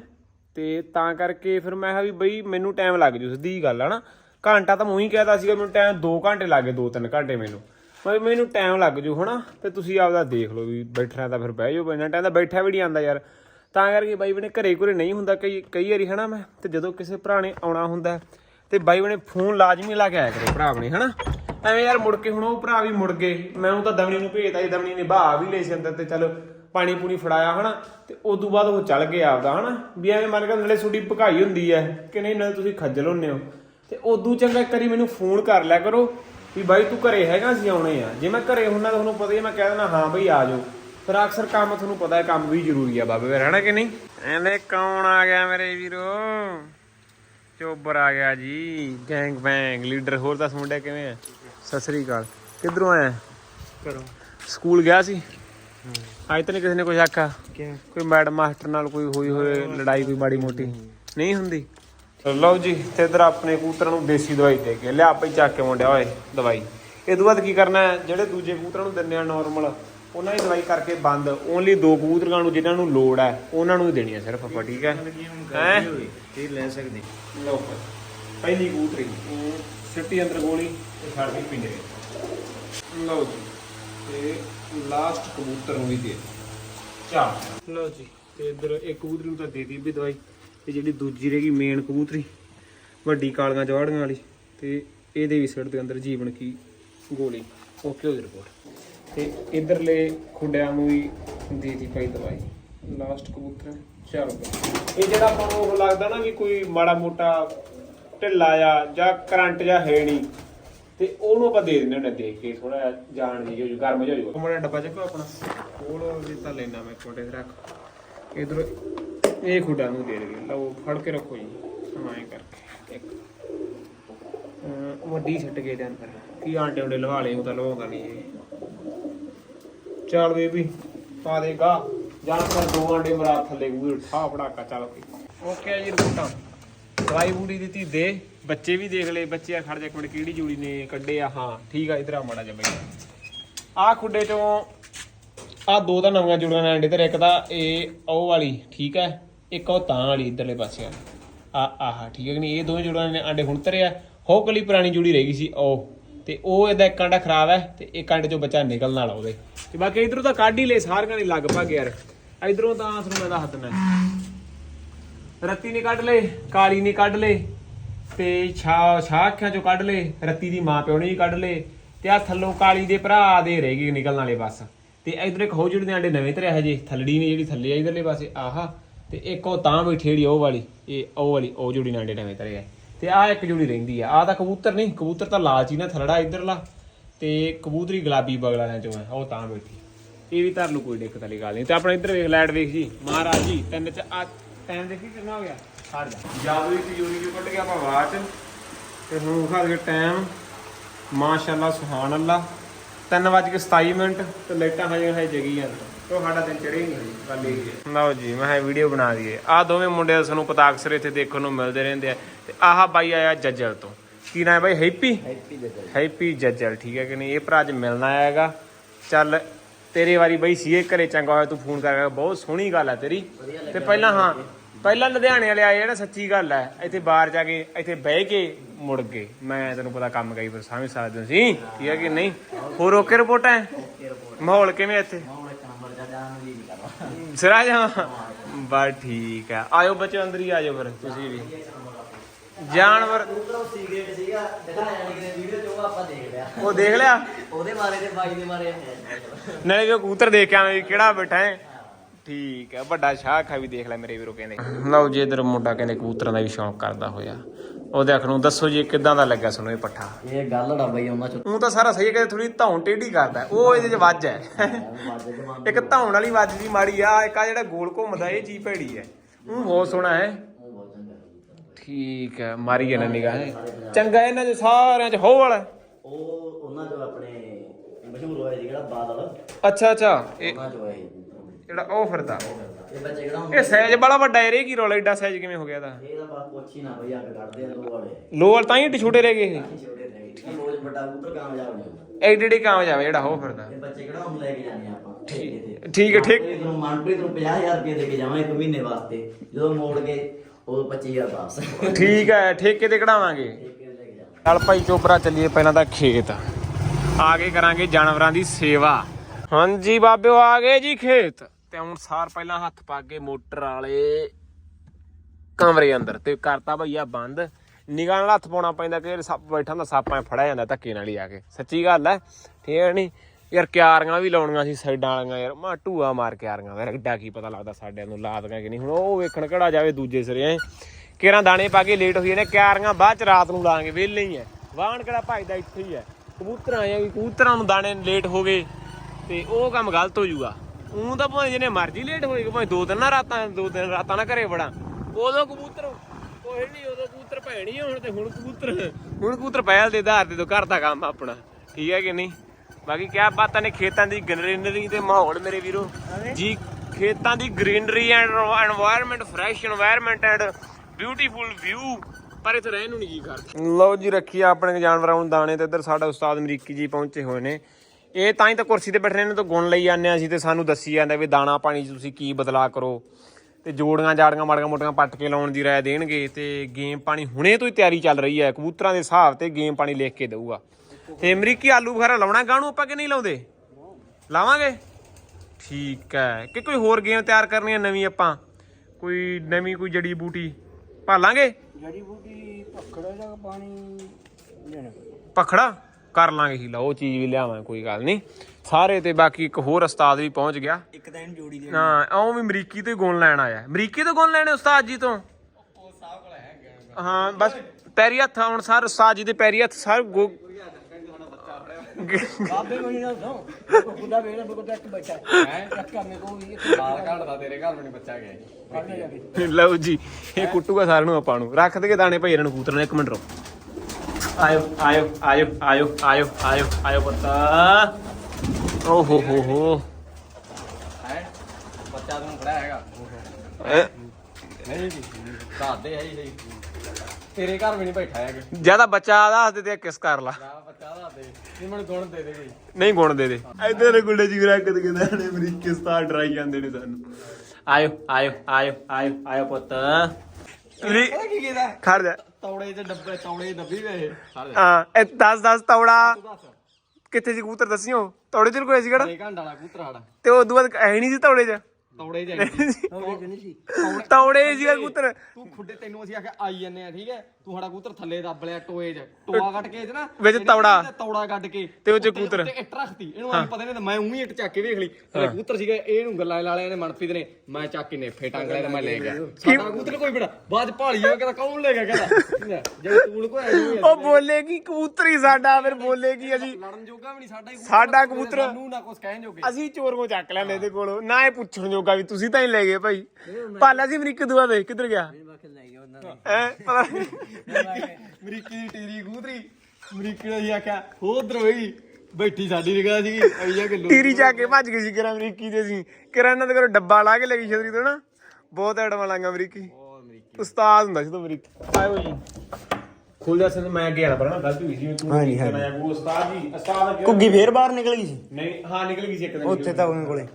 ਤੇ ਤਾਂ ਕਰਕੇ ਫਿਰ ਮੈਂ ਕਿਹਾ ਵੀ ਬਈ ਮੈਨੂੰ ਟਾਈਮ ਲੱਗ ਜੂ, ਸਿੱਧੀ ਗੱਲ ਹੈ ਨਾ ਘੰਟਾ ਤਾਂ ਮੈਂ ਹੀ ਕਹਿਦਾ ਸੀਗਾ, ਮੈਨੂੰ ਟਾਈਮ 2 ਘੰਟੇ ਲੱਗੇ 2-3 ਘੰਟੇ ਮੈਨੂੰ। ਮੈਂ ਕਿਹਾ ਮੈਨੂੰ ਟਾਈਮ ਲੱਗ ਜੂ, ਹਨਾ? ਤੇ ਤੁਸੀਂ ਆਪਦਾ ਦੇਖ ਲਓ ਵੀ ਬੈਠਣਾ ਤਾਂ ਫਿਰ ਬਹਿ ਜਾਓ ਬੈਠਣਾ ਟਾਈਮ ਤਾਂ ਬੈਠਿਆ ਵੀ ਨਹੀਂ ਆਂਦਾ ਯਾਰ। ਤਾਂ ਕਰਕੇ ਬਾਈ ਬਣੇ ਘਰੇ ਘਰੇ ਨਹੀਂ ਹੁੰਦਾ ਕਈ ਕਈ ਵਾਰੀ ਹਨਾ ਮੈਂ, ਤੇ ਜਦੋਂ ਕਿਸੇ ਭਰਾ ਨੇ ਆਉਣਾ ਹੁੰਦਾ, ਤੇ ਬਾਈ ਬਣੇ ਫੋਨ ਲਾਜ਼ਮੀ ਲਾ ਕੇ ਆਇਆ ਕਰੋ ਭਰਾ ਬਣੇ, ਹਨਾ? ਐਵੇਂ ਯਾਰ ਮੁੜ ਕੇ ਹੁਣ ਉਹ ਭਰਾ ਵੀ ਮੁੜ ਗਏ, ਮੈਂ ਉਹ ਤਾਂ ਦਮਨੀ ਨੂੰ ਭੇਜਤਾ ਜੀ ਦਮਣੀ ਨੇ ਬਾਹ ਵੀ ਲਈ ਸੀ ਅੰਦਰ ਤੇ ਚਲ ਪਾਣੀ ਪੂਣੀ ਫੜਾਇਆ, ਹਨਾ? ਤੇ ਉਦੋਂ ਬਾਅਦ ਉਹ ਚੱਲ ਗਿਆ ਆਪਦਾ, ਹਨਾ? ਵੀ ਐਵੇਂ ਮੰਨ ਕੇ ਨਾਲੇ ਤੁਹਾਡੀ ਭਕਾਈ ਹੁੰਦੀ ਐ, ਕਿ ਨਹੀਂ ਨਾਲੇ ਤੁਸੀਂ ਖੱਜਲ ਹੁੰਨੇ ਹੋ। ਤੇ ਉਦੋਂ ਚੰਗਾ ਕਰੀ ਮੈਨੂੰ ਫੋਨ ਕਰ ਲਿਆ ਕਰੋ, ਵੀ ਬਾਈ ਤੂੰ ਘਰੇ ਹੈਗਾ ਅਸੀਂ ਆਉਣੇ ਆ। ਜੇ ਮੈਂ ਘਰੇ ਹੁੰਨਾ ਤਾਂ ਤੁਹਾਨੂੰ ਪਤਾ ਹੀ ਮੈਂ ਕਹਿ ਦੇਣਾ ਹਾਂ ਬਈ ਆ ਜਾਓ। ਫਿਰ ਅਕਸਰ ਕੰਮ ਤੁਹਾਨੂੰ ਪਤਾ ਹੈ ਕੰਮ ਵੀ ਜ਼ਰੂਰੀ ਆ ਬਾਬੇ ਰਹਿਣਾ ਕਿ ਨਹੀਂ? ਐਂਦੇ ਕੌਣ ਆ ਗਿਆ ਮੇਰੇ ਵੀਰੋ? ਚੋਬਰ ਆ ਗਿਆ ਜੀ ਗੈਂਗ ਬੈਂਗ ਲੀਡਰ ਹੋਰ ਦੱਸ ਮੁੰਡਾ ਕਿਵੇਂ ਆ? ਸਤਿ ਸ੍ਰੀ ਅਕਾਲ। ਕਿੱਧਰੋਂ ਆਇਆ? ਕਰੋ ਸਕੂਲ ਗਿਆ ਸੀ? ਅੱਜ ਤਾਂ ਨਹੀਂ ਕਿਸੇ ਨੇ ਕੁਝ ਕਿਵੇਂ ਕੋਈ ਮੈਡਮ ਮਾਸਟਰ ਨਾਲ ਕੋਈ ਹੋਈ ਹੋਏ ਲੜਾਈ ਕੋਈ ਮਾੜੀ ਮੋਟੀ? ਨਹੀਂ ਹੁੰਦੀ। ਲਓ ਜੀ ਤੇ ਇਧਰ ਆਪਣੇ ਕਬੂਤਰਾਂ ਨੂੰ ਦੇਸੀ ਦਵਾਈ ਦੇ ਕੇ ਲਿਆ ਆਪੇ ਚੱਕ ਕੇ ਮੁੰਡਿਆ ਓਏ ਦਵਾਈ। ਇਹ ਤੋਂ ਬਾਅਦ ਕੀ ਕਰਨਾ ਹੈ? ਜਿਹੜੇ ਦੂਜੇ ਕਬੂਤਰਾਂ ਨੂੰ ਦਿੰਦੇ ਆ ਨਾਰਮਲ ਉਹਨਾਂ ਦੀ ਦਵਾਈ ਕਰਕੇ ਬੰਦ। ਓਨਲੀ ਦੋ ਕਬੂਤਰਾਂ ਨੂੰ ਜਿਨ੍ਹਾਂ ਨੂੰ ਲੋੜ ਹੈ ਉਹਨਾਂ ਨੂੰ ਹੀ ਦੇਣੀ ਹੈ ਸਿਰਫ ਆਪਾਂ ਠੀਕ ਹੈ? ਹੈ? ਇਹ ਲੈ ਸਕਦੇ? ਲਓ ਫਿਰ। ਪਹਿਲੀ ਕਬੂਤਰੀ। ਉਹ ਸਿੱਟੀ ਅੰਦਰ ਗੋਲੀ। ਤੇ ਛੱਡ ਪਿੰਜਰੇ ਲਓ ਜੀ ਤੇ ਲਾਸਟ ਕਬੂਤਰ ਨੂੰ ਵੀ ਦੇ ਚਾ ਲਓ ਜੀ ਤੇ ਇਧਰ ਇੱਕ ਕਬੂਤਰੀ ਨੂੰ ਤਾਂ ਦੇ ਦੀ ਵੀ ਦਵਾਈ। ਤੇ ਜਿਹੜੀ ਦੂਜੀ ਰਹੇਗੀ ਮੇਨ ਕਬੂਤਰੀ ਵੱਡੀ ਕਾਲੀਆਂ ਜਵਾੜੀਆਂ ਵਾਲੀ ਤੇ ਇਹਦੇ ਵੀ ਸਿਰ ਦੇ ਅੰਦਰ ਜੀਵਨ ਕੀ ਗੋਲੀ। ਓਕੇ ਉਹਦੀ ਰਿਪੋਰਟ ਤੇ ਇਧਰਲੇ ਖੁੰਡਿਆਂ ਨੂੰ ਵੀ ਦੇ ਦੀ ਭਾਈ ਦਵਾਈ। ਲਾਸਟ ਕਬੂਤਰ ਚਲੋ ਬਈ। ਇਹ ਜਿਹੜਾ ਆਪਾਂ ਨੂੰ ਉਹ ਲੱਗਦਾ ਨਾ ਵੀ ਕੋਈ ਮਾੜਾ ਮੋਟਾ ਢਿੱਲਾ ਜਾਂ ਜਾਂ ਕਰੰਟ ਜਾਂ ਹੈ ਨਹੀਂ ਤੇ ਉਹਨੂੰ ਆਪਾਂ ਦੇ ਦਿੰਦੇ ਹੁੰਦੇ ਦੇਖ ਕੇ ਥੋੜਾ ਜਾਣ ਦੀ ਜੋ ਗਰਮ ਹੋ ਜਾਊਗਾ। ਮੇਰਾ ਡੱਬਾ ਚੱਕੋ ਆਪਣਾ। ਕੋਲ ਵੀ ਤਾਂ ਲੈਣਾ ਮੈਂ ਇੱਥੇ ਰੱਖ। ਇਧਰ ਇਹ ਖੁੱਡਾ ਨੂੰ ਦੇ ਦੇਗੇ ਲਓ ਫੜ ਕੇ ਰੱਖੋ ਜੀ। ਐਂ ਕਰਕੇ। ਇੱਕ। ਵੱਡੀ ਛੱਟ ਗਏ ਦੇ ਅੰਦਰ। ਕੀ ਆਂਡੇ ਉਂਡੇ ਲਵਾ ਲਏ ਉਹ ਤਾਂ ਲਵਾਉਂਦਾ ਨਹੀਂ ਇਹ। ਚੱਲ ਬੇਬੀ ਪਾ ਦੇਗਾ ਜਾਂ ਫਿਰ ਦੋ ਆਂਡੇ ਮਰਾ ਥੱਲੇ ਗੂੜ ਠਾ ਫੜਾਕਾ ਚੱਲ ਓਕੇ ਜੀ ਰਿਪੋਰਟਾਂ ਦਵਾਈ ਬੂੜੀ ਦਿੱਤੀ ਦੇ। ਬੱਚੇ ਵੀ ਦੇਖ ਲਏ। ਬੱਚੇ ਆ ਖੜ ਜਾ ਇੱਕ ਮਿੰਟ ਕਿਹੜੀ ਜੂੜੀ ਨੇ ਕੱਢੇ ਆ? ਹਾਂ ਠੀਕ ਆ ਇਧਰ ਆ ਮਾੜਾ ਜਿਹਾ ਬਈ। ਆ ਖੁੱਡੇ ਚੋਂ ਆ ਦੋ ਤਾਂ ਨਵੀਆਂ ਜੁੜੀਆਂ ਨੇ ਅੰਡੇ ਤੇ ਇੱਕ ਤਾਂ ਇਹ ਉਹ ਵਾਲੀ ਠੀਕ ਹੈ ਇੱਕ ਉਹ ਤਾਂ ਵਾਲੀ ਇਧਰਲੇ ਪਾਸੇ ਆ ਆ ਆਹ ਠੀਕ ਹੈ ਕਿ ਨਹੀਂ? ਇਹ ਦੋਵੇਂ ਜੁੜੀਆਂ ਨੇ ਅੰਡੇ ਹੁਣ ਤਰੇ ਆ। ਹੋ ਕਲੀ ਪੁਰਾਣੀ ਜੁੜੀ ਰਹਿ ਗਈ ਸੀ ਉਹ। ਤੇ ਉਹ ਇਹਦਾ ਇੱਕ ਅੰਡਾ ਖਰਾਬ ਹੈ ਤੇ ਇੱਕ ਅੰਡੇ ਚੋਂ ਬੱਚਾ ਨਿਕਲਣ ਵਾਲਾ ਉਹਦੇ। ਤੇ ਬਾਕੀ ਇਧਰੋਂ ਤਾਂ ਕੱਢ ਹੀ ਲਏ, ਸਾਰੀਆਂ ਨੇ ਲਗਭਗ ਯਾਰ। ਇਧਰੋਂ ਤਾਂ ਤੁਹਾਨੂੰ ਮੈਂ ਦੱਸ ਦਿੰਦਾ। ਰੱਤੀ ਨੇ ਕੱਢ ਲਏ, ਕਾਲੀ ਨੇ ਕੱਢ ਲਏ, ਤੇ ਛਾ ਛਾ ਅੱਖਾਂ ਚੋਂ ਕੱਢ ਲਏ, ਰੱਤੀ ਦੀ ਮਾਂ ਪਿਓ ਨੇ ਵੀ ਕੱਢ ਲਏ, ਤੇ ਆ ਥੱਲੋਂ ਕਾਲੀ ਦੇ ਭਰਾ ਦੇ ਰਹਿ ਗਏ ਨਿਕਲਣ ਵਾਲੇ ਬਸ। ਤੇ ਇਧਰ ਇੱਕ ਹੋ ਜਿਹੜੇ ਦੇ ਆਂਡੇ ਨਵੇਂ ਧਰਿਆ ਹਜੇ, ਥੱਲੜੀ ਨੇ ਜਿਹੜੀ ਥੱਲੇ ਆ ਇਧਰਲੇ ਪਾਸੇ, ਆਹਾ, ਤੇ ਇੱਕ ਉਹ ਤਾਂ ਬੈਠੀ ਜਿਹੜੀ ਉਹ ਵਾਲੀ, ਇਹ ਉਹ ਵਾਲੀ, ਉਹ ਜੁੜੀ ਨੇ ਆਂਡੇ ਨਵੇਂ ਧਰੇ ਆ। ਤੇ ਆ ਇੱਕ ਜੁੜੀ ਰਹਿੰਦੀ ਆ। ਆ ਤਾਂ ਕਬੂਤਰ ਨਹੀਂ, ਕਬੂਤਰ ਤਾਂ ਲਾਲ ਚੀ ਨਾ, ਥਲੜਾ ਇਧਰਲਾ ਤੇ ਕਬੂਤਰੀ ਗੁਲਾਬੀ ਬਗਲਾਂ ਚੋਂ ਆ, ਉਹ ਤਾਂ ਬੈਠੀ। ਇਹ ਵੀ ਧਰ ਲੂ ਕੋਈ ਦਿੱਕਤ ਵਾਲੀ ਗੱਲ ਨਹੀਂ। ਤੇ ਆਪਣਾ ਇੱਧਰ ਵੇਖ, ਲਾਈਟ ਵੇਖ ਜੀ। ਮਹਾਰਾਜ ਜੀ, ਤਿੰਨ ਚ ਆ ਟਾਈਮ ਦੇਖੀ ਕਿੰਨਾ ਹੋ ਗਿਆ? ਹਟ ਜਾ। ਜਾਦੂ ਇੱਕ ਯੂਨੀ ਜੋ ਕੱਢ ਗਿਆ ਆਪਾਂ ਬਾਅਦ ਚ। ਤੇ ਹੁਣ ਖਾ ਕੇ ਟਾਈਮ। ਮਾਸ਼ਾਅੱਲਾ, ਸੁਹਾਨ ਅੱਲਾ। 3:27 ਮਿੰਟ, ਤੇ ਲਾਈਟਾਂ ਹਜੇ ਹਜੇ ਜਗੀ ਜਾਂਦੀਆਂ। ਤੋ ਸਾਡਾ ਦਿਨ ਚੜੇ ਨਹੀਂ ਹਜੇ ਗੱਲ ਇਹ ਹੈ ਲਓ ਜੀ ਮੈਂ ਵੀਡੀਓ ਬਣਾ ਦਈਏ। ਆ ਦੋਵੇਂ ਮੁੰਡੇ ਦਾ ਸਾਨੂੰ ਪਤਾ ਅਕਸਰ ਇੱਥੇ ਦੇਖਣ ਨੂੰ ਮਿਲਦੇ ਰਹਿੰਦੇ ਆ। ਤੇ ਆਹ ਬਾਈ ਆਇਆ ਜੱਜਲ ਤੋਂ। ਕੀ ਨਾਮ ਹੈ ਬਾਈ? ਹੈਪੀ? ਹੈਪੀ ਜੱਜਲ। ਠੀਕ ਹੈ ਕਿ ਨਹੀਂ? ਇਹ ਭਰਾ ਅੱਜ ਮਿਲਣਾ ਆਏਗਾ। ਚੱਲ ਤੇਰੇ ਵਾਰੀ ਬਈ ਸੀ ਇਹ ਘਰੇ ਚੰਗਾ ਹੋਇਆ ਤੂੰ ਫੋਨ ਕਰਕੇ ਬਹੁਤ ਸੋਹਣੀ ਗੱਲ ਹੈ ਤੇਰੀ। ਤੇ ਪਹਿਲਾਂ ਹਾਂ ਪਹਿਲਾਂ ਲੁਧਿਆਣੇ ਵਾਲੇ ਆਏ ਜਿਹੜਾ ਸੱਚੀ ਗੱਲ ਹੈ। ਇੱਥੇ ਬਾਹਰ ਜਾ ਕੇ ਇੱਥੇ ਬਹਿ ਕੇ ਮੁੜ ਗਏ। ਮੈਂ ਤੈਨੂੰ ਪਤਾ ਕੰਮ ਕਈ ਵਾਰ ਸਮਝ ਸਕਦੇ ਸੀ ਠੀਕ ਹੈ ਕਿ ਨਹੀਂ? ਹੋਰ ਓਕੇ ਰਿਪੋਰਟ ਹੈ? ਮਾਹੌਲ ਕਿਵੇਂ ਇੱਥੇ ਹੁਣ ਇੱਕ ਨੰਬਰ ਦਾ ਜਾਣ ਵੀ ਨਹੀਂ ਕਰਵਾ ਸਿਰਾ ਜਾ ਬਸ ਠੀਕ ਹੈ ਆਇਓ ਬੱਚੇ ਅੰਦਰ ਹੀ ਆਜੋ ਫਿਰ ਤੁਸੀਂ ਵੀ। ਜਾਨਵਰ ਉਧਰੋਂ ਸੀਗਰਟ ਸੀਗਾ ਦਿਖਾਇਆ ਨਹੀਂ ਕਿ ਵੀਡੀਓ ਚੋਂ ਆਪਾਂ ਦੇਖ ਲਿਆ। ਉਹ ਦੇਖ ਲਿਆ? ਉਹਦੇ ਬਾਰੇ ਤੇ ਬਾਈ ਦੇ ਬਾਰੇ ਨਾਲੇ ਵੀ ਕਬੂਤਰ ਦੇਖ ਕੇ ਆਵੇਂ ਕਿਹੜਾ ਬੈਠਾ ਹੈ। ਠੀਕ ਹੈ ਵੱਡਾ ਸ਼ਾਖ ਆ ਵੀ ਦੇਖ ਲੈ ਮੇਰੇ ਵੀਰੋ ਕਹਿੰਦੇ। ਲਓ ਜੀ ਇਧਰ ਮੁੰਡਾ ਕਹਿੰਦੇ ਕਬੂਤਰਾਂ ਦਾ ਵੀ ਸ਼ੌਂਕ ਕਰਦਾ ਹੋਇਆ। ਉਹ ਦੇਖ ਨੂੰ ਦੱਸੋ ਜੀ ਕਿਦਾਂ ਦਾ ਲੱਗਾ ਸਾਨੂੰ ਇਹ ਪੱਠਾ? ਇਹ ਗੱਲ ੜਾ ਬਈ ਉਹਨਾਂ ਚ ਉਹ ਤਾਂ ਸਾਰਾ ਸਹੀ ਹੈ ਕਿ ਥੋੜੀ ਧੌਣ ਟੇਢੀ ਕਰਦਾ। ਉਹ ਇਹਦੇ ਚ ਵੱਜ ਹੈ। ਇੱਕ ਧੌਣ ਵਾਲੀ ਵੱਜ ਦੀ ਮਾੜੀ ਆ ਇੱਕ ਆ ਜਿਹੜਾ ਗੋਲ ਘੁੰਮਦਾ ਇਹ ਚੀਜ਼ ਭੈੜੀ ਹੈ। ਉਹ ਬਹੁਤ ਸੋਹਣਾ ਹੈ। ਠੀਕ ਹੈ ਮਾਰੀ ਜਾਣਾ ਨਿਗਾਹ। ਚੰਗਾ ਇਹਨਾਂ ਦੇ ਸਾਰਿਆਂ ਚ ਹੋ। ਵਾਲਾ ਉਹ ਉਹਨਾਂ ਚੋਂ ਆਪਣੇ ਮਸ਼ਹੂਰ ਹੋਇਆ ਜਿਹੜਾ ਬਾਦਲ। ਅੱਛਾ ਅੱਛਾ। ਇਹ ਚੋਂ ਜਿਹੜਾ ਉਹ ਫਿਰਦਾ। ਇਹ ਬੱਚੇ ਕਿਹੜਾ ਇਹ ਸਾਈਜ਼ ਬੜਾ ਵੱਡਾ ਹੈ ਰੇ ਕੀ ਰੋਲਾ ਏਡਾ ਸਾਈਜ਼ ਕਿਵੇਂ ਹੋ ਗਿਆ ਇਹਦਾ? ਇਹ ਤਾਂ ਬਾ ਪੁੱਛ ਹੀ ਨਾ ਬਈ ਅੱਗ ਕੱਢਦੇ ਆ ਲੋ ਵਾਲੇ। ਲੋਅਰ ਤਾਂ ਹੀ ਏਡੇ ਛੋਟੇ ਰਹਿ ਗਏ ਇਹ। ਛੋਟੇ ਰਹਿ ਗਏ ਰੋਜ਼ ਵੱਡਾ ਕਬੂਤਰ ਕਾਮਯਾਬ ਨਹੀਂ ਹੁੰਦਾ ਐਡੇ ਐਡੇ ਕਾਮਯਾਬ ਜਿਹੜਾ ਹੋ ਫਿਰਦਾ। ਇਹ ਬੱਚੇ ਕਿਹੜਾ ਹੁਣ ਲੈ ਕੇ ਜਾਂਦੇ ਆ ਆਪਾਂ ਠੇਕੇ ਤੇ। ਠੀਕ ਹੈ ਠੀਕ ਮਨਪ੍ਰੀਤ ਨੂੰ ਮਨਪ੍ਰੀਤ ਨੂੰ 50000 ਰੁਪਏ ਦੇ ਕੇ ਜਾਵਾਂ ਇੱਕ ਮਹੀਨੇ ਵਾਸਤੇ ਜਦੋਂ ਮੋੜ ਕੇ ਉਹ 25000 ਵਾਪਸ। ਠੀਕ ਹੈ ਠੇਕੇ ਤੇ ਕਢਾਵਾਂਗੇ। ਠੇਕੇ ਤੇ ਲੈ ਕੇ ਜਾਵਾਂ ਚੱਲ ਭਾਈ ਚੋਬਰਾ ਚੱਲੀਏ ਪਹਿਲਾਂ ਤਾਂ ਖੇਤ। ਆ ਕੇ ਕਰਾਂਗੇ ਜਾਨਵਰਾਂ ਦੀ ਸੇਵਾ। ਹਾਂਜੀ ਬਾਬਿਓ ਆ ਗਏ ਜੀ ਖੇਤ। ਤੇ ਹੁਣ ਸਾਰ ਪਹਿਲਾਂ ਹੱਥ ਪਾ ਕੇ ਮੋਟਰ ਵਾਲੇ ਕਮਰੇ ਅੰਦਰ ਤੇ ਕਰਤਾ ਭਈਆ ਬੰਦ। ਨਿਗਾਹ ਨਾਲ ਹੱਥ ਪਾਉਣਾ ਪੈਂਦਾ ਕਿ ਸੱਪ ਬੈਠਾ ਹੁੰਦਾ, ਸੱਪਾਂ ਐ ਫੜਿਆ ਜਾਂਦਾ ਧੱਕੇ ਨਾਲ ਹੀ ਆ ਕੇ। ਸੱਚੀ ਗੱਲ ਹੈ ਠੀਕ ਹੈ ਨਹੀਂ ਯਾਰ ਕਿਆਰੀਆਂ ਵੀ ਲਾਉਣੀਆਂ ਸੀ ਸਾਈਡਾਂ ਵਾਲੀਆਂ ਯਾਰ। ਮੈਂ ਢੂਆ ਮਾਰ ਕਿਆਰੀਆਂ ਦਾ। ਐਡਾ ਕੀ ਪਤਾ ਲੱਗਦਾ ਸਾਡਿਆਂ ਨੂੰ ਲਾਦਗਾ ਕਿ ਨਹੀਂ। ਹੁਣ ਉਹ ਵੇਖਣ ਕਿਹੜਾ ਜਾਵੇ ਦੂਜੇ ਸਿਰੇ ਐ। ਕੇਰਾਂ ਦਾਣੇ ਪਾ ਕੇ ਲੇਟ ਹੋਈ ਨੇ ਕਿਆਰੀਆਂ ਬਾਅਦ ਚ ਰਾਤ ਨੂੰ ਲਾਵਾਂਗੇ ਵਿਹਲੇ ਹੀ ਐ। ਵਾਹਣ ਕਿਹੜਾ ਭਜਦਾ ਇੱਥੇ ਹੀ ਐ। ਕਬੂਤਰਾਂ ਆਏ ਵੀ, ਕਬੂਤਰਾਂ ਨੂੰ ਦਾਣੇ ਲੇਟ ਹੋ ਗਏ। ਤੇ ਉਹ ਕੰਮ ਗਲਤ ਹੋ ਜੂਗਾ। ਉਹ ਤਾਂ ਭਾਵੇਂ ਜਿਹਨੇ ਮਰਜ਼ੀ ਲੇਟ ਹੋਏਗਾ ਭਾਵੇਂ ਦੋ ਦਿਨ ਨਾ ਰਾਤਾਂ ਦੋ ਦਿਨ ਰਾਤਾਂ ਨਾ ਘਰੇ ਵੜਾਂ। ਉਦੋਂ ਕਬੂਤਰ ਕੋਈ ਨਹੀਂ ਉਦੋਂ ਕਬੂਤਰ ਭੈਣੀ ਹੁਣ ਤੇ ਹੁਣ ਕਬੂਤਰ। ਹੁਣ ਕਬੂਤਰ ਪਹਿਲ ਦੇ ਆਧਾਰ ਤੇ ਤੋਂ ਕਰਦਾ ਕੰਮ ਆਪਣਾ। ਠੀਕ ਹੈ ਕਿ ਨਹੀਂ? ਬਾਕੀ ਕਿਆ ਬਾਤਾਂ ਨੇ ਖੇਤਾਂ ਦੀ ਗ੍ਰੀਨਰੀ ਤੇ ਮਾਹੌਲ ਮੇਰੇ ਵੀਰੋ। ਜੀ ਖੇਤਾਂ ਦੀ greenery and environment fresh environment and beautiful view ਪਰ ਇਥੇ ਰਹਿਣ ਨੂੰ ਨਹੀਂ ਜੀ ਕਰਦਾ। ਲਓ ਜੀ ਰੱਖੀ ਆਪਣੇ ਜਾਨਵਰਾਂ ਨੂੰ ਦਾਣੇ ਤੇ ਇੱਧਰ ਸਾਡਾ ਉਸਤਾਦ ਅਮਰੀਕੀ ਜੀ ਪਹੁੰਚੇ ਹੋਏ ਨੇ। ਇਹ ਤਾਂ ਹੀ ਤਾਂ ਕੁਰਸੀ ਤੇ ਬੈਠੇ ਨੇ ਇਹਨਾਂ ਤੋਂ ਗੁਣ ਲਈ ਜਾਂਦੇ ਆ ਅਸੀਂ ਤੇ ਸਾਨੂੰ ਦੱਸੀ ਜਾਂਦਾ ਵੀ ਦਾਣਾ ਪਾਣੀ 'ਚ ਤੁਸੀਂ ਕੀ ਬਦਲਾ ਕਰੋ। ਤੇ ਜੋੜੀਆਂ ਜਾੜੀਆਂ ਮਾੜੀਆਂ ਮੋਟੀਆਂ ਪੱਟ ਕੇ ਲਾਉਣ ਦੀ ਰਾਏ ਦੇਣਗੇ ਤੇ ਗੇਮ ਪਾਣੀ ਹੁਣੇ ਤੋਂ ਹੀ ਤਿਆਰੀ ਚੱਲ ਰਹੀ ਹੈ। ਕਬੂਤਰਾਂ ਦੇ ਹਿਸਾਬ ਤੇ ਗੇਮ ਪਾਣੀ ਲਿਖ ਕੇ ਦਊਗਾ। ਤੇ ਅਮਰੀਕੀ ਆਲੂ ਬੁਖਾਰਾ ਲਾਉਣਾ ਗਾਣੂ ਆਪਾਂ ਕਿ ਨਹੀਂ ਲਾਉਂਦੇ? ਲਾਵਾਂਗੇ? ਠੀਕ ਹੈ। ਕਿ ਕੋਈ ਹੋਰ ਗੇਮ ਤਿਆਰ ਕਰਨੀ ਹੈ ਨਵੀਂ ਆਪਾਂ? ਕੋਈ ਨਵੀਂ ਕੋਈ ਜੜੀ ਬੂਟੀ ਭਾਲਾਂਗੇ? ਜੜੀ ਬੂਟੀ ਭਖੜਾ ਦਾ ਪਾਣੀ ਲੈਣਾ। ਪਖੜਾ ਕਰ ਲਾਂਗੇ ਹੀ ਲਾ ਉਹ ਚੀਜ਼ ਵੀ ਲਿਆਵਾਂ ਕੋਈ ਗੱਲ ਨਹੀਂ। ਸਾਰੇ ਤੇ ਬਾਕੀ ਇੱਕ ਹੋਰ ਉਸਤਾਦ ਵੀ ਪਹੁੰਚ ਗਿਆ। ਇੱਕ ਤਾਂ ਇਹਨੂੰ ਜੋੜੀ ਦੇ ਹਾਂ ਉਹ ਵੀ ਅਮਰੀਕੀ ਤੋਂ ਹੀ ਗੁਣ ਲੈਣ ਆਇਆ। ਅਮਰੀਕੀ ਤੋਂ ਗੁਣ ਲੈਣੇ ਉਸਤਾਦ ਜੀ ਤੋਂ? ਹਾਂ ਬਸ ਪੈਰੀ ਹੱਥ ਹੁਣ ਸਰ ਉਸਤਾਦ ਜੀ ਦੇ ਪੈਰੀ ਹੱਥ ਸਰ ਗੋ- ਬਾਬੇ ਮਣੀ ਨਾ ਦੋ ਖੁਦਾ ਵੇਲੇ ਬਕੋ ਤੱਕ ਬੈਠਾ। ਹੈ? ਟੱਕਾ ਮੇ ਕੋ ਵੀ ਬਾਲ ਕੱਢਦਾ ਤੇਰੇ ਘਰ ਵੀ ਬੱਚਾ ਗਿਆ ਜਾ। ਕੇ। ਲਓ ਜੀ ਇਹ ਕੁੱਟੂਗਾ ਸਾਰਿਆਂ ਨੂੰ ਆਪਾਂ ਨੂੰ। ਰੱਖ ਦੇਗੇ ਦਾਣੇ ਭਾਈ ਇਹਨਾਂ ਨੂੰ ਕੂਤਰ ਨੇ ਇੱਕ ਮਿੰਟ ਰੁਕ। ਆਇਓ ਆਇਓ ਆਇਓ ਆਇਓ ਆਇਓ ਆਇਓ ਆਇਓ ਬੱਤਾ ਓ ਹੋ ਹੋ ਹੋ। ਹੈ? ਬੱਚਾ ਤੈਨੂੰ ਖੜਾ ਹੈਗਾ। ਹੈਂ? ਨਹੀਂ ਜੀ ਸਾਦੇ ਹੈ ਜੀ ਤੇਰੇ ਘਰ ਵੀ ਨਹੀਂ ਬੈਠਾ ਹੈਗਾ। ਜ਼ਿਆਦਾ ਬੱਚਾ ਦੱਸ ਦੇ ਤੇ ਕਿਸ ਕਰ ਲਾ। ਬੱਚਾ ਦਾ ਦੇ। ਨਹੀਂ ਮੈਨੂੰ ਗੁਣ ਦੇ ਦੇ ਕੋਈ। ਨਹੀਂ ਗੁਣ ਦੇ ਦੇ। ਇਧਰ ਗੁੱਡੇ ਜੀ ਰੱਖ ਕੇ ਕਹਿੰਦਾ ਨੇ ਅਮਰੀਕੀ ਸਟਾਰ ਡਰਾਈ ਜਾਂਦੇ ਨੇ ਸਾਨੂੰ। ਆਇਓ ਆਇਓ ਆਇਓ ਆਇਓ ਆਇਓ ਪੁੱਤ। ਅਮਰੀ- ਪਤਾ ਕੀ ਕੀਤਾ? ਖੜ ਜਾ। ਤੌੜੇ ਚ ਡੱਬੇ ਤੌੜੇ ਚ ਦੱਬੀ ਵੇ ਇਹ ਸਾਰੇ ਹਾਂ ਇਹ 10 10 ਤੌੜਾ। ਕਿੱਥੇ ਸੀ ਕਬੂਤਰ ਦੱਸਿਓ। ਤੌੜੇ ਚ ਕੋਈ ਸੀ ਕਿਹੜਾ? ਦੇ ਘੰਟਾ ਵਾਲਾ ਕੂਤਰ ਸਾਡਾ। ਤੇ ਉਹ ਤੋਂ ਬਾਅਦ ਹੈ ਨਹੀਂ ਸੀ ਤੌੜੇ ਚ। ਤੌੜੇ ਚ ਤੌੜੇ ਚ ਨਹੀਂ ਸੀ। ਤੌੜੇ ਤੌੜੇ ਸੀ ਕਬੂਤਰ। ਤੂੰ ਖੁੱਡੇ ਤੈਨੂੰ ਅਸੀਂ ਆਖਿਆ ਆਈ ਜੰਨੇ ਆ ਠੀਕ ਹੈ? ਤੂੰ ਸਾਡਾ ਕਬੂਤਰ ਥੱਲੇ ਦੱਬ ਲਿਆ ਟੋਏ 'ਚ। ਟੋਆ ਕੱਟ ਕੇ 'ਚ ਨਾ ਵਿੱਚ ਇਹਨੇ ਤੌੜਾ। ਤੌੜਾ ਕੱਢ ਕੇ ਤੇ ਉਹ 'ਚ ਉੱਤੇ- ਕਬੂਤਰ। ਉੱਤੇ ਇੱਟ ਰੱਖਤੀ। ਇਹਨੂੰ ਆਈ ਪਤਾ ਨਹੀਂ ਤਾਂ ਮੈਂ ਉਹੀ ਇੱਟ ਚੱਕ ਕੇ ਵੇਖ ਲਈ। ਤੇਰਾ ਕਬੂਤਰ ਸੀਗਾ ਇਹਨੂੰ ਗੱਲਾਂ ਲਾ ਲਿਆ ਨੇ ਮਨਪ੍ਰੀਤ ਨੇ। ਮੈਂ ਚੱਕ ਕੇ ਨੇਫੇ ਟੰਗ ਲਿਆ ਤੇ ਮੈਂ ਲੈ ਗਿਆ। ਸਾਡਾ ਕਬੂਤਰ ਕੋਈ ਬੜਾ। ਬਾਅਦ 'ਚ ਭਾਲੀ ਆ ਕਹਿੰਦਾ ਕੌਣ ਲੈ ਗਿਆ ਕਹਿੰਦਾ। ਜੇ ਤੂਲ ਕੋ ਉਹ ਬੋਲੇਗੀ ਕਬੂਤਰ ਹੀ ਸਾਡਾ ਫਿਰ ਬੋਲੇਗੀ ਅਸੀਂ ਲੜਨ ਜੋਗਾ ਵੀ ਨਹੀਂ ਸਾਡਾ ਹੀ ਕਬੂਤਰ, ਸਾਡਾ ਕਬੂਤਰ। ਸਾਨੂੰ ਨਾ ਕੁਝ ਕਹਿਣ ਜੋਗੇ। ਅਸੀਂ ਚੋਰ ਕੋ ਚੱਕ ਲੈਂਦੇ ਇਹਦੇ ਕੋਲੋਂ। ਨਾ ਇਹ ਪੁੱਛਣ ਜੋਗਾ ਵੀ ਤੁਸੀਂ ਤਾਂ ਹੀ ਲੈ ਗਏ ਭਾਈ। ਪਾਲਾ ਸੀ ਅਮਰੀਕੀ ਦੁਆ ਦੇ ਕਿੱਧਰ ਗਿਆ? ਹੈ ਪਤਾ ਨੀ। ਅਮਰੀਕੀ ਦੀ ਟੀਰੀ ਕਬੂਤਰੀ ਅਮਰੀਕੀ ਨੇ ਆਖਿਆ ਉਧਰ ਹੋਈ ਬੈਠੀ ਸਾਡੀ ਨਿਗਾਹ ਸੀ ਆਈਆ ਕਿ ਟੀਰੀ ਜਾ ਕੇ। ਭੱਜ ਗਈ ਸੀ ਕਿਰਾਂ ਅਮਰੀਕੀ ਦੇ ਸੀ ਕਿਰਾਂ ਇਹਨਾਂ ਦੇ ਘਰੋਂ ਡੱਬਾ ਲਾ ਕੇ ਲੈ ਗਈ ਛਤਰੀ ਤੋਂ ਨਾ। ਬਹੁਤ ਐਡਵਾਂ ਲਾਂਗਾ ਅਮਰੀਕੀ। ਅਮਰੀਕੀ। ਉਸਤਾਦ ਹੁੰਦਾ ਸੀ ਤੂੰ ਮੇਰੀ ਆਇਓ ਜੀ। ਖੁੱਲ ਜਾ ਸਿੰਘ ਮੈਂ ਗਿਆ ਪਰ ਨਾ ਗਲਤੀ ਹੋਈ ਸੀ ਨਹੀਂ ਕਰਨਾ ਉਹ ਉਸਤਾਦ ਜੀ ਉਸਤਾਦ ਅੱਗੇ ਘੁੱਗੀ ਫੇਰ ਬਾਹਰ ਨਿਕਲ ਗਈ ਸੀ? ਨਹੀਂ ਹਾਂ ਨਿਕਲ ਗਈ ਸੀ ਇੱਕ ਦਿਨ ਉੱਥੇ ਤਾਂ ਉਹਨਾਂ ਕੋਲੇ।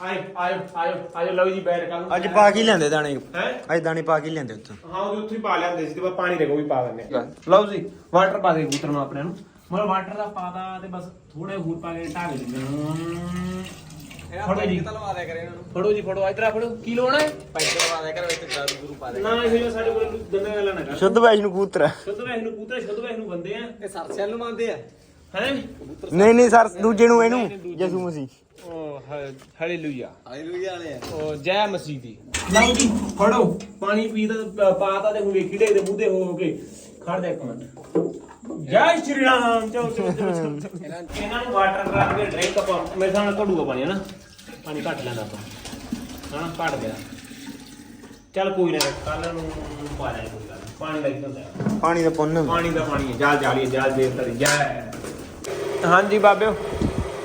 ਆਏ ਆਇਓ ਆਇਓ ਆਇਓ ਲਓ ਜੀ ਬੈਠ ਕਰ ਅੱਜ ਪਾ ਕੇ ਹੀ ਲਿਆਂਦੇ ਦਾਣੇ। ਹੈ? ਅੱਜ ਦਾਣੇ ਪਾ ਕੇ ਹੀ ਲਿਆਂਦੇ ਉੱਥੋਂ। ਹਾਂ ਉਹ ਉੱਥੇ ਹੀ ਪਾ ਲਿਆਂਦੇ ਸੀ ਤੇ ਬਸ ਪਾਣੀ ਦੇ ਕੋ ਵੀ ਪਾ ਦਿੰਦੇ ਆ। ਲਓ ਜੀ ਵਾਟਰ ਪਾ ਦੇ ਕਬੂਤਰ ਨੂੰ ਆਪਣੇ ਨੂੰ। ਮਤਲਬ ਵਾਟਰ ਦਾ ਪਾਦਾ ਤੇ ਬਸ ਥੋੜੇ ਹੋਰ ਪਾ ਕੇ ਢਾਗ ਦਿੰਦੇ ਫੜੋ ਜੀ। ਲਵਾ ਦਿਆ ਕਰੇ ਇਹਨਾਂ। ਨੂੰ ਫੜੋ ਜੀ ਫੜੋ। ਇਧਰ ਆ ਫੜੋ। ਕੀ ਲੋਣਾ ਹੈ ਪੈਸੇ ਲਵਾ ਦਿਆ ਕਰ ਵਿੱਚ ਦਾਰੂ ਗੁਰੂ ਪਾ ਦੇ। ਨਾ ਇਹ ਜੋ ਸਾਡੇ ਕੋਲ ਗੰਦੇ ਗੱਲਾਂ ਨਾ ਕਰ। ਸ਼ੁੱਧ ਵੈਸ਼ ਨੂੰ ਕਬੂਤਰ ਸ਼ੁੱਧ ਵੈਸ ਨੂੰ ਕਬੂਤਰ ਸ਼ੁੱਧ ਵੈਸ ਨੂੰ ਬੰਦੇ ਆ। ਇਹ ਸਰਸੈਲ ਨੂੰ ਮੰਨਦੇ ਆ। ਹੈ ਨਹੀਂ? ਨਹੀਂ ਸਰ ਦੂਜੇ ਨੂੰ ਇਹਨੂੰ ਯਸੂ ਮਸੀਹ। ਓ ਹਾਲੇਲੂਇਆ। ਹਾਲੇਲੂਇਆ ਵਾਲੇ ਆ। ਓ ਜੈ ਮਸੀਹ ਦੀ। ਲਓ ਜੀ ਫੜੋ। ਪਾਣੀ ਪੀ ਦਾ ਪਾਤਾ ਤੇ ਹੁਣ ਵੇਖੀ ਡੇ ਦੇ ਤੇ ਹੋ ਹੋ ਕੇ ਖੜ ਜਾ ਇੱਕ ਮਿੰਟ। ਜੈ ਸ਼੍ਰੀ ਰਾਮ। ਚਲੋ ਚਲੋ ਚਲੋ ਚਲੋ, ਚਲੋ ਇਹਨਾਂ ਨੂੰ ਵਾਟਰ ਕਰਾ ਕੇ ਡਰਿੰਕ ਆਪਾਂ ਮੇਰੇ ਸਾਹਮਣੇ ਘੜੂਗਾ ਪਾਣੀ ਹੈ ਨਾ ਪਾਣੀ ਘੱਟ ਲੈਂਦਾ ਆਪਾਂ। ਹਾਂ ਘੱਟ ਗਿਆ। ਚੱਲ ਕੋਈ ਨਾ ਕੱਲ ਨੂੰ ਪਾ ਲੈ ਕੋਈ ਗੱਲ। ਨੀ। ਪਾਣੀ ਦਾ ਕੀ ਹੁੰਦਾ? ਹੈ? ਪਾਣੀ ਦਾ ਪੁੰਨ। ਪਾਣੀ ਦਾ ਪਾਣੀ ਹੈ। ਜਾਲ ਜਾਲੀ ਜਾਲ ਦੇਰ ਤਰੀ ਜੈ। ਹਾਂਜੀ ਬਾਬਿਓ।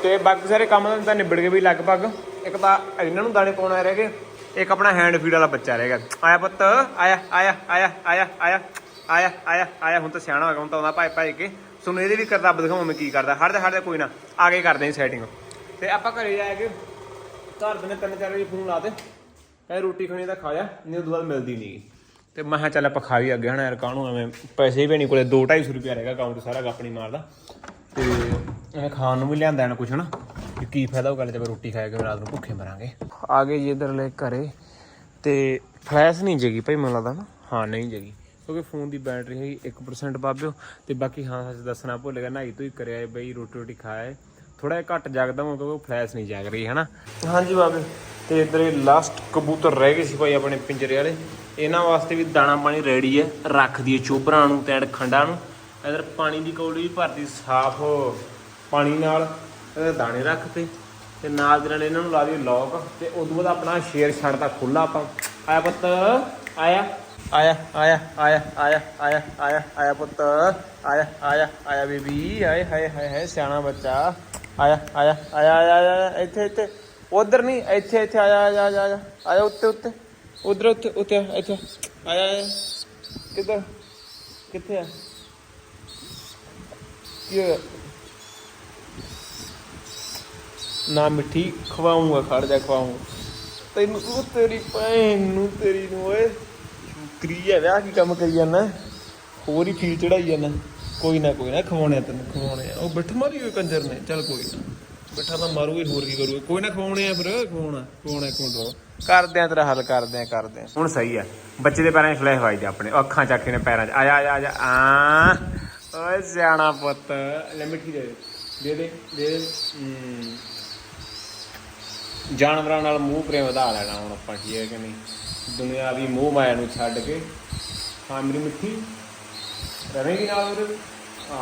ਤੇ ਬਾਕੀ ਸਾਰੇ ਕੰਮ ਤਾਂ ਨਿਬੜ ਗਏ ਵੀ ਲਗਭਗ। ਇੱਕ ਤਾਂ ਇਹਨਾਂ ਨੂੰ ਦਾਣੇ ਪਾਉਣਾ ਰਹਿ ਗਏ। ਇੱਕ ਆਪਣਾ ਹੈਂਡ ਫੀਡ ਵਾਲਾ ਬੱਚਾ ਰਹਿ ਗਿਆ। ਆਇਆ ਪੁੱਤ, ਆਇਆ ਆਇਆ ਆਇਆ ਆਇਆ ਆਇਆ ਆਇਆ ਆਇਆ ਆਇਆ। ਹੁਣ ਤਾਂ ਸਿਆਣਾ ਹੋ ਗਿਆ ਹੁਣ ਤਾਂ ਆਉਂਦਾ ਭਾਈ ਭਾਈ ਕੇ। ਸੁਣ, ਇਹਦੇ ਵੀ ਕਰਦਾ ਦਿਖਾਉਂ ਮੈਂ ਕੀ ਕਰਦਾ। ਹੜਦੇ ਹੜਦੇ ਕੋਈ ਨਾ। ਆਗੇ ਕਰਦੇ ਹਾਂ ਸੈਟਿੰਗ ਤੇ ਆਪਾਂ ਘਰੇ ਜਾ ਕੇ ਘਰ ਦੇ ਨੇ ਤਿੰਨ ਚਾਰ ਵਜੇ ਫੋਨ ਲਾ ਦੇ ਕਹੇ ਰੋਟੀ ਖਾਣੀ ਤਾਂ ਖਾ ਖਾਇਆ ਨਹੀਂ ਉਦੋਂ ਬਾਅਦ ਮਿਲਦੀ ਨਹੀਂ ਤੇ ਮੈਂ ਕਿਹਾ ਚੱਲ ਆਪਾਂ ਖਾ ਵੀ ਅੱਗੇ ਹਣਾ ਯਾਰ, ਕਾਹਨੂੰ ਐਵੇਂ ਪੈਸੇ ਵੀ ਨਹੀਂ ਕੋਲੇ 2-250 ਰੁਪਿਆ ਗਿਆ ਅਕਾਊਂਟ ਸਾਰਾ ਗੱਪ ਨਹੀਂ ਮਾਰਦਾ। ਤੇ ਐਵੇਂ ਖਾਣ ਨੂੰ ਵੀ ਲਿਆਂਦਾ ਨਾ ਕੁਛ ਨਾ ਕਿ ਕੀ ਫਾਇਦਾ ਉਹ ਗੱਲ ਤੇ ਰੋਟੀ ਖਾਇਆ ਕਿ ਰਾਤ ਨੂੰ ਭੁੱਖੇ ਮਰਾਂਗੇ। ਆ ਗਏ ਜੀ ਇਧਰ ਲੈ ਘਰੇ ਤੇ ਫਲੈਸ਼ ਨਹੀਂ ਜਗੀ ਭਾਈ ਮੈਨੂੰ ਲੱਗਦਾ ਨਾ। ਹਾਂ ਨਹੀਂ ਜਗੀ ਕਿਉਂਕਿ ਫੋਨ ਦੀ ਬੈਟਰੀ ਹੈਗੀ 1% ਬਾਬਿਓ ਤੇ ਬਾਕੀ ਹਾਂ ਸੱਚ ਦੱਸਣਾ ਭੁੱਲ ਗਿਆ ਨਹਾਈ ਤੋਂ ਹੀ ਕਰਿਆ ਬਈ ਰੋਟੀ ਰੋਟੀ ਖਾਇਆ ਥੋੜਾ ਜਿਹਾ ਘੱਟ ਜਾਗਦਾ ਹਾਂ ਕਿਉਂਕਿ ਫਲੈਸ਼ ਨਹੀਂ ਜਾਗ ਰਹੀ ਹੈ ਨਾ ਹਾਂਜੀ ਬਾਬੇ ਤੇ ਇਧਰ ਇਹ ਲਾਸਟ ਕਬੂਤਰ ਰਹਿ ਗਏ ਸੀ ਭਾਈ ਆਪਣੇ ਪਿੰਜਰੇ ਵਾਲੇ। ਇਹਨਾਂ ਵਾਸਤੇ ਵੀ ਦਾਣਾ ਪਾਣੀ ਰੈਡੀ ਹੈ ਰੱਖ ਦਈਏ ਚੋਬਰਾਂ ਨੂੰ ਤੇ ਖੰਡਾਂ ਨੂੰ। ਇਧਰ ਪਾਣੀ ਦੀ ਕੌਲੀ ਵੀ ਭਰਤੀ ਸਾਫ਼ ਪਾਣੀ ਨਾਲ ਇਹਦੇ ਦਾਣੇ ਰੱਖਤੇ ਤੇ ਨਾਲ ਦੇ ਨਾਲ ਇਹਨਾਂ ਨੂੰ ਲਾ ਦਈਏ ਲੌਕ ਤੇ ਉਦੋਂ ਬਾਅਦ ਆਪਣਾ ਸ਼ੇਰ ਛੱਡਦਾ ਖੁੱਲਾ ਆਪਾਂ ਆਇਆ ਪੁੱਤ ਆਇਆ ਆਇਆ ਆਇਆ ਆਇਆ ਆਇਆ ਆਇਆ ਆਇਆ ਆਇਆ ਪੁੱਤ ਆਇਆ ਆਇਆ ਆਇਆ ਬੇਬੀ ਆਏ ਹਾਏ ਹਾਏ ਹਾਏ ਸਿਆਣਾ ਬੱਚਾ ਆਇਆ ਆਇਆ ਆਇਆ ਆਇਆ ਆਇਆ ਇੱਥੇ ਇੱਥੇ ਉਧਰ ਨਹੀਂ ਇੱਥੇ ਇੱਥੇ ਆਇਆ ਆਇਆ ਆਇਆ ਆਇਆ ਆਇਆ ਉੱਤੇ ਉੱਤੇ ਉਧਰ ਉੱਤੇ ਉੱਤੇ ਇੱਥੇ ਆਇਆ ਆਇਆ ਕਿੱਧਰ ਕਿੱਥੇ ਆ ਕੀ ਹੋਇਆ? ਨਾ ਮਿੱਠੀ ਖਵਾਉਂਗਾ ਖੜ ਜਾ ਖਵਾਉਂਗਾ। ਤੈਨੂੰ ਉਹ ਤੇਰੀ ਭੈਣ ਨੂੰ ਤੇਰੀ ਨੂੰ ਓਏ। ਸ਼ੁਕਰੀ ਹੈ ਵਿਆਹ ਕੀ ਕੰਮ ਕਰੀ ਜਾਂਦਾ? ਹੋਰ ਹੀ ਫੀਲ ਚੜਾਈ ਜਾਂਦਾ। ਕੋਈ ਨਾ ਕੋਈ ਨਾ ਖਵਾਉਣੇ ਆ ਤੈਨੂੰ ਖਵਾਉਣੇ ਆ। ਉਹ ਬਿੱਠ ਮਾਰੀ ਹੋਈ ਕੰਜਰ ਨੇ। ਚੱਲ ਕੋਈ ਨਾ। ਬਿੱਠਾ ਤਾਂ ਮਾਰੂ ਹੀ ਹੋਰ ਕੀ ਕਰੂ? ਕੋਈ ਨਾ ਖਵਾਉਣੇ ਆ ਫਿਰ। ਖਵਾਉਣਾ ਖਵਾਉਣਾ ਰੁਕ। ਕਰਦੇ ਆ ਤੇਰਾ ਹੱਲ ਕਰਦੇ ਆ ਕਰਦੇ ਆ ਹੁਣ ਸਹੀ ਆ। ਬੱਚੇ ਦੇ ਪੈਰਾਂ 'ਚ ਫਲੈਸ਼ ਵਾਜਦੇ ਆਪਣੇ। ਅੱਖਾਂ ਚੱਕ ਕੇ ਨੇ ਪੈਰਾਂ 'ਚ। ਆਇਆ ਆਇਆ ਆਇਆ ਆ ਓਏ ਸਿਆਣਾ ਪੁੱਤ। ਲੈ ਮਿੱਠੀ ਦੇ ਦੇ। ਦੇ ਦੇ ਦੇ ਹਮ। ਜਾਨਵਰਾਂ ਨਾਲ ਮੂੰਹ ਪ੍ਰੇਮ ਵਧਾ ਲੈਣਾ ਹੁਣ ਆਪਾਂ, ਠੀਕ ਹੈ ਕਿ ਨਹੀਂ? ਦੁਨਿਆਵੀ ਮੂੰਹ ਮਾਇਆ ਨੂੰ ਛੱਡ ਕੇ। ਹਾਂ, ਮੇਰੀ ਮਿੱਠੀ। ਰਵੇਂਗੀ ਨਾਲ ਉਹਦੇ ਆ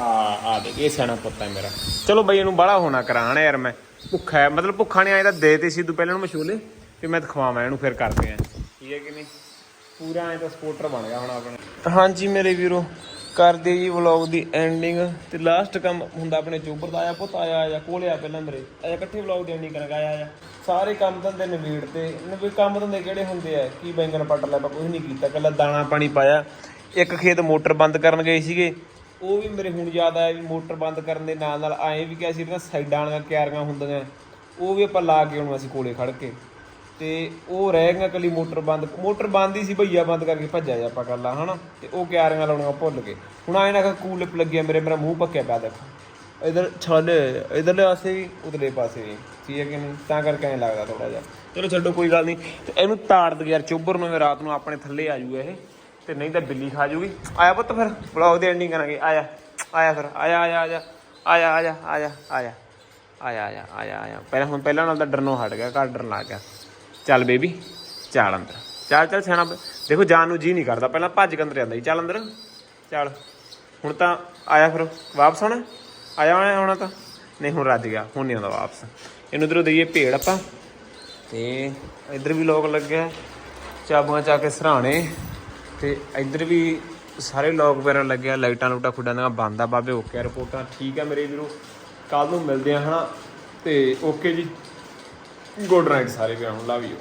ਆ ਦੇ ਇਹ ਸਿਆਣਾ ਪੁੱਤ ਹੈ ਮੇਰਾ। ਚਲੋ ਬਈ, ਇਹਨੂੰ ਬੜਾ ਹੋਣਾ ਕਰਾਣ ਯਾਰ ਮੈਂ। ਭੁੱਖਾ ਹੈ। ਮਤਲਬ ਭੁੱਖਾ ਨਹੀਂ ਆਇਆ ਤਾਂ ਦੇ ਤੇ ਸੀ ਪਹਿਲਾਂ ਨੂੰ ਮਸ਼ੂਲੇ ਤੇ ਮੈਂ ਖਵਾਵਾਂ ਇਹਨੂੰ, ਫਿਰ ਕਰਦੇ ਆ। ਠੀਕ ਹੈ ਕਿ ਨਹੀਂ? ਪੂਰਾ ਐ ਤਾਂ ਸਪੋਰਟਰ ਬਣ ਗਿਆ ਹੁਣ ਆਪਣੇ। ਹਾਂਜੀ ਮੇਰੇ ਵੀਰੋ। ਕਰਦੇ ਜੀ ਵਲੌਗ ਦੀ ਐਂਡਿੰਗ ਤੇ ਲਾਸਟ ਕੰਮ ਹੁੰਦਾ ਆਪਣੇ ਚੋਬਰ ਦਾ, ਆਇਆ ਪੁੱਤ, ਆਇਆ ਆਇਆ, ਕੋਲੇ ਆ ਪਹਿਲਾਂ ਮੇਰੇ। ਆਇਆ ਇਕੱਠੇ ਵਲੌਗ ਦੀ ਐਂਡਿੰਗ ਕਰਾਂਗਾ ਆਇਆ ਆਇਆ। ਸਾਰੇ ਕੰਮ ਧੰਦੇ ਨਿਬੇੜ ਤੇ। ਨਵੇਂ ਕੰਮ ਧੰਦੇ ਕਿਹੜੇ ਹੁੰਦੇ ਆ? ਕੀ ਬੈਂਗਣ ਪੱਟ ਲਿਆ, ਆਪਾਂ ਕੁਝ ਨਹੀਂ ਕੀਤਾ। ਕੱਲਾ ਦਾਣਾ ਪਾਣੀ ਪਾਇਆ। ਇੱਕ ਖੇਤ ਮੋਟਰ ਬੰਦ ਕਰਨ ਗਏ ਸੀਗੇ। ਉਹ ਵੀ ਮੇਰੇ ਹੁਣ ਯਾਦ ਆਇਆ ਵੀ ਮੋਟਰ ਬੰਦ ਕਰਨ ਦੇ ਨਾਲ ਨਾਲ ਐਂ ਵੀ ਕਿਹਾ ਸੀ ਜਿਹੜੀਆਂ ਸਾਈਡਾਂ ਵਾਲੀਆਂ ਕਿਆਰੀਆਂ ਹੁੰਦੀਆਂ। ਉਹ ਵੀ ਆਪਾਂ ਲਾ ਕੇ ਆਉਣਾ ਸੀ ਕੋਲੇ ਖੜ ਕੇ। ਤੇ ਉਹ ਰਹਿ ਗਿਆ ਕੱਲੀ ਮੋਟਰ ਬੰਦ। ਮੋਟਰ ਬੰਦ ਹੀ ਸੀ ਭਈਆ, ਬੰਦ ਕਰਕੇ ਭੱਜਿਆ ਜਾ ਆਪਾਂ ਕੱਲਾ, ਹਨਾ? ਤੇ ਉਹ ਕਿਆਰੀਆਂ ਲਾਉਣੀਆਂ ਭੁੱਲ ਗਏ। ਹੁਣ ਆਏ ਨਾ ਕੂਲਿਪ ਲੱਗਿਆ ਮੇਰੇ, ਮੇਰਾ ਮੂੰਹ ਪੱਕਿਆ ਪਿਆ ਦੇਖੋ। ਇਧਰ ਛਾਲੇ ਇਧਰਲੇ ਪਾਸੇ ਵੀ, ਉਧਰਲੇ ਪਾਸੇ ਵੀ। ਠੀਕ ਹੈ ਕਿ ਨਹੀਂ? ਤਾਂ ਕਰਕੇ ਐਂ ਲੱਗਦਾ ਥੋੜਾ ਜਿਹਾ। ਚਲੋ ਛੱਡੋ, ਕੋਈ ਗੱਲ ਨਹੀਂ। ਤੇ ਇਹਨੂੰ ਤਾੜ ਦੇ ਯਾਰ ਚੋਬਰ ਨੂੰ ਰਾਤ ਨੂੰ ਆਪਣੇ ਥੱਲੇ ਆ ਜੂਗਾ ਇਹ। ਤੇ ਨਹੀਂ ਤਾਂ ਬਿੱਲੀ ਖਾ ਜੂਗੀ। ਆਇਆ ਪੁੱਤ ਫਿਰ ਵਲੌਗ ਦੀ ਐਂਡਿੰਗ ਕਰਾਂਗੇ। ਆਇਆ ਆਇਆ ਫਿਰ। ਆਇਆ ਆਇਆ ਆਇਆ। ਆਇਆ ਆਇਆ ਆਇਆ ਆਇਆ। ਆਇਆ ਆਇਆ ਆਇਆ ਆਇਆ। ਪਹਿਲਾਂ ਹੁਣ ਪਹਿਲਾਂ ਨਾਲ ਤਾਂ ਡਰਨੋਂ ਹਟ ਗਿਆ, ਘਰ ਡਰਨ ਲੱਗ ਗਿਆ। ਚੱਲ ਬੇਬੀ, ਚੱਲ ਅੰਦਰ। ਚੱਲ ਚੱਲ ਸਿਆਣਾ ਦੇਖੋ ਜਾਨ ਨੂੰ ਜੀ ਨਹੀਂ ਕਰਦਾ। ਪਹਿਲਾਂ ਭੱਜ ਕੇ ਅੰਦਰ ਜਾਂਦਾ ਜੀ। ਚੱਲ ਅੰਦਰ। ਚੱਲ। ਹੁਣ ਤਾਂ ਆਇਆ ਫਿਰ ਵਾਪਸ ਆਉਣਾ? ਆਇਆ ਆਉਣਾ ਆਉਣਾ ਤਾਂ? ਨਹੀਂ, ਹੁਣ ਰੱਜ ਗਿਆ। ਹੁਣ ਨਹੀਂ ਆਉਂਦਾ ਵਾਪਸ। ਇਹਨੂੰ ਉਧਰੋਂ ਦਈਏ ਭੇੜ ਆਪਾਂ। ਤੇ ਇੱਧਰ ਵੀ ਲੋਕ ਲੱਗਿਆ। ਚਾਬੂਆਂ ਚਾ ਕੇ ਸਰਾਣੇ। ਤੇ ਇੱਧਰ ਵੀ ਸਾਰੇ ਲੋਕ ਵਗੈਰਾ ਲੱਗਿਆ। ਲਾਈਟਾਂ ਲੂਟਾਂ ਖੁੱਡਾਂ ਦੀਆਂ ਬੰਦ ਆ। ਬਾਬੇ, ਓਕੇ ਰਿਪੋਰਟਾਂ ਠੀਕ ਆ ਮੇਰੇ ਵੀਰੋ। ਕੱਲ ਨੂੰ ਮਿਲਦੇ ਆ, ਹਨਾ? ਤੇ ਓਕੇ ਜੀ। ਗੁੱਡ ਨਾਈਟ ਸਾਰੇ ਵੀਰਾਂ ਨੂੰ ਲਵ ਯੂ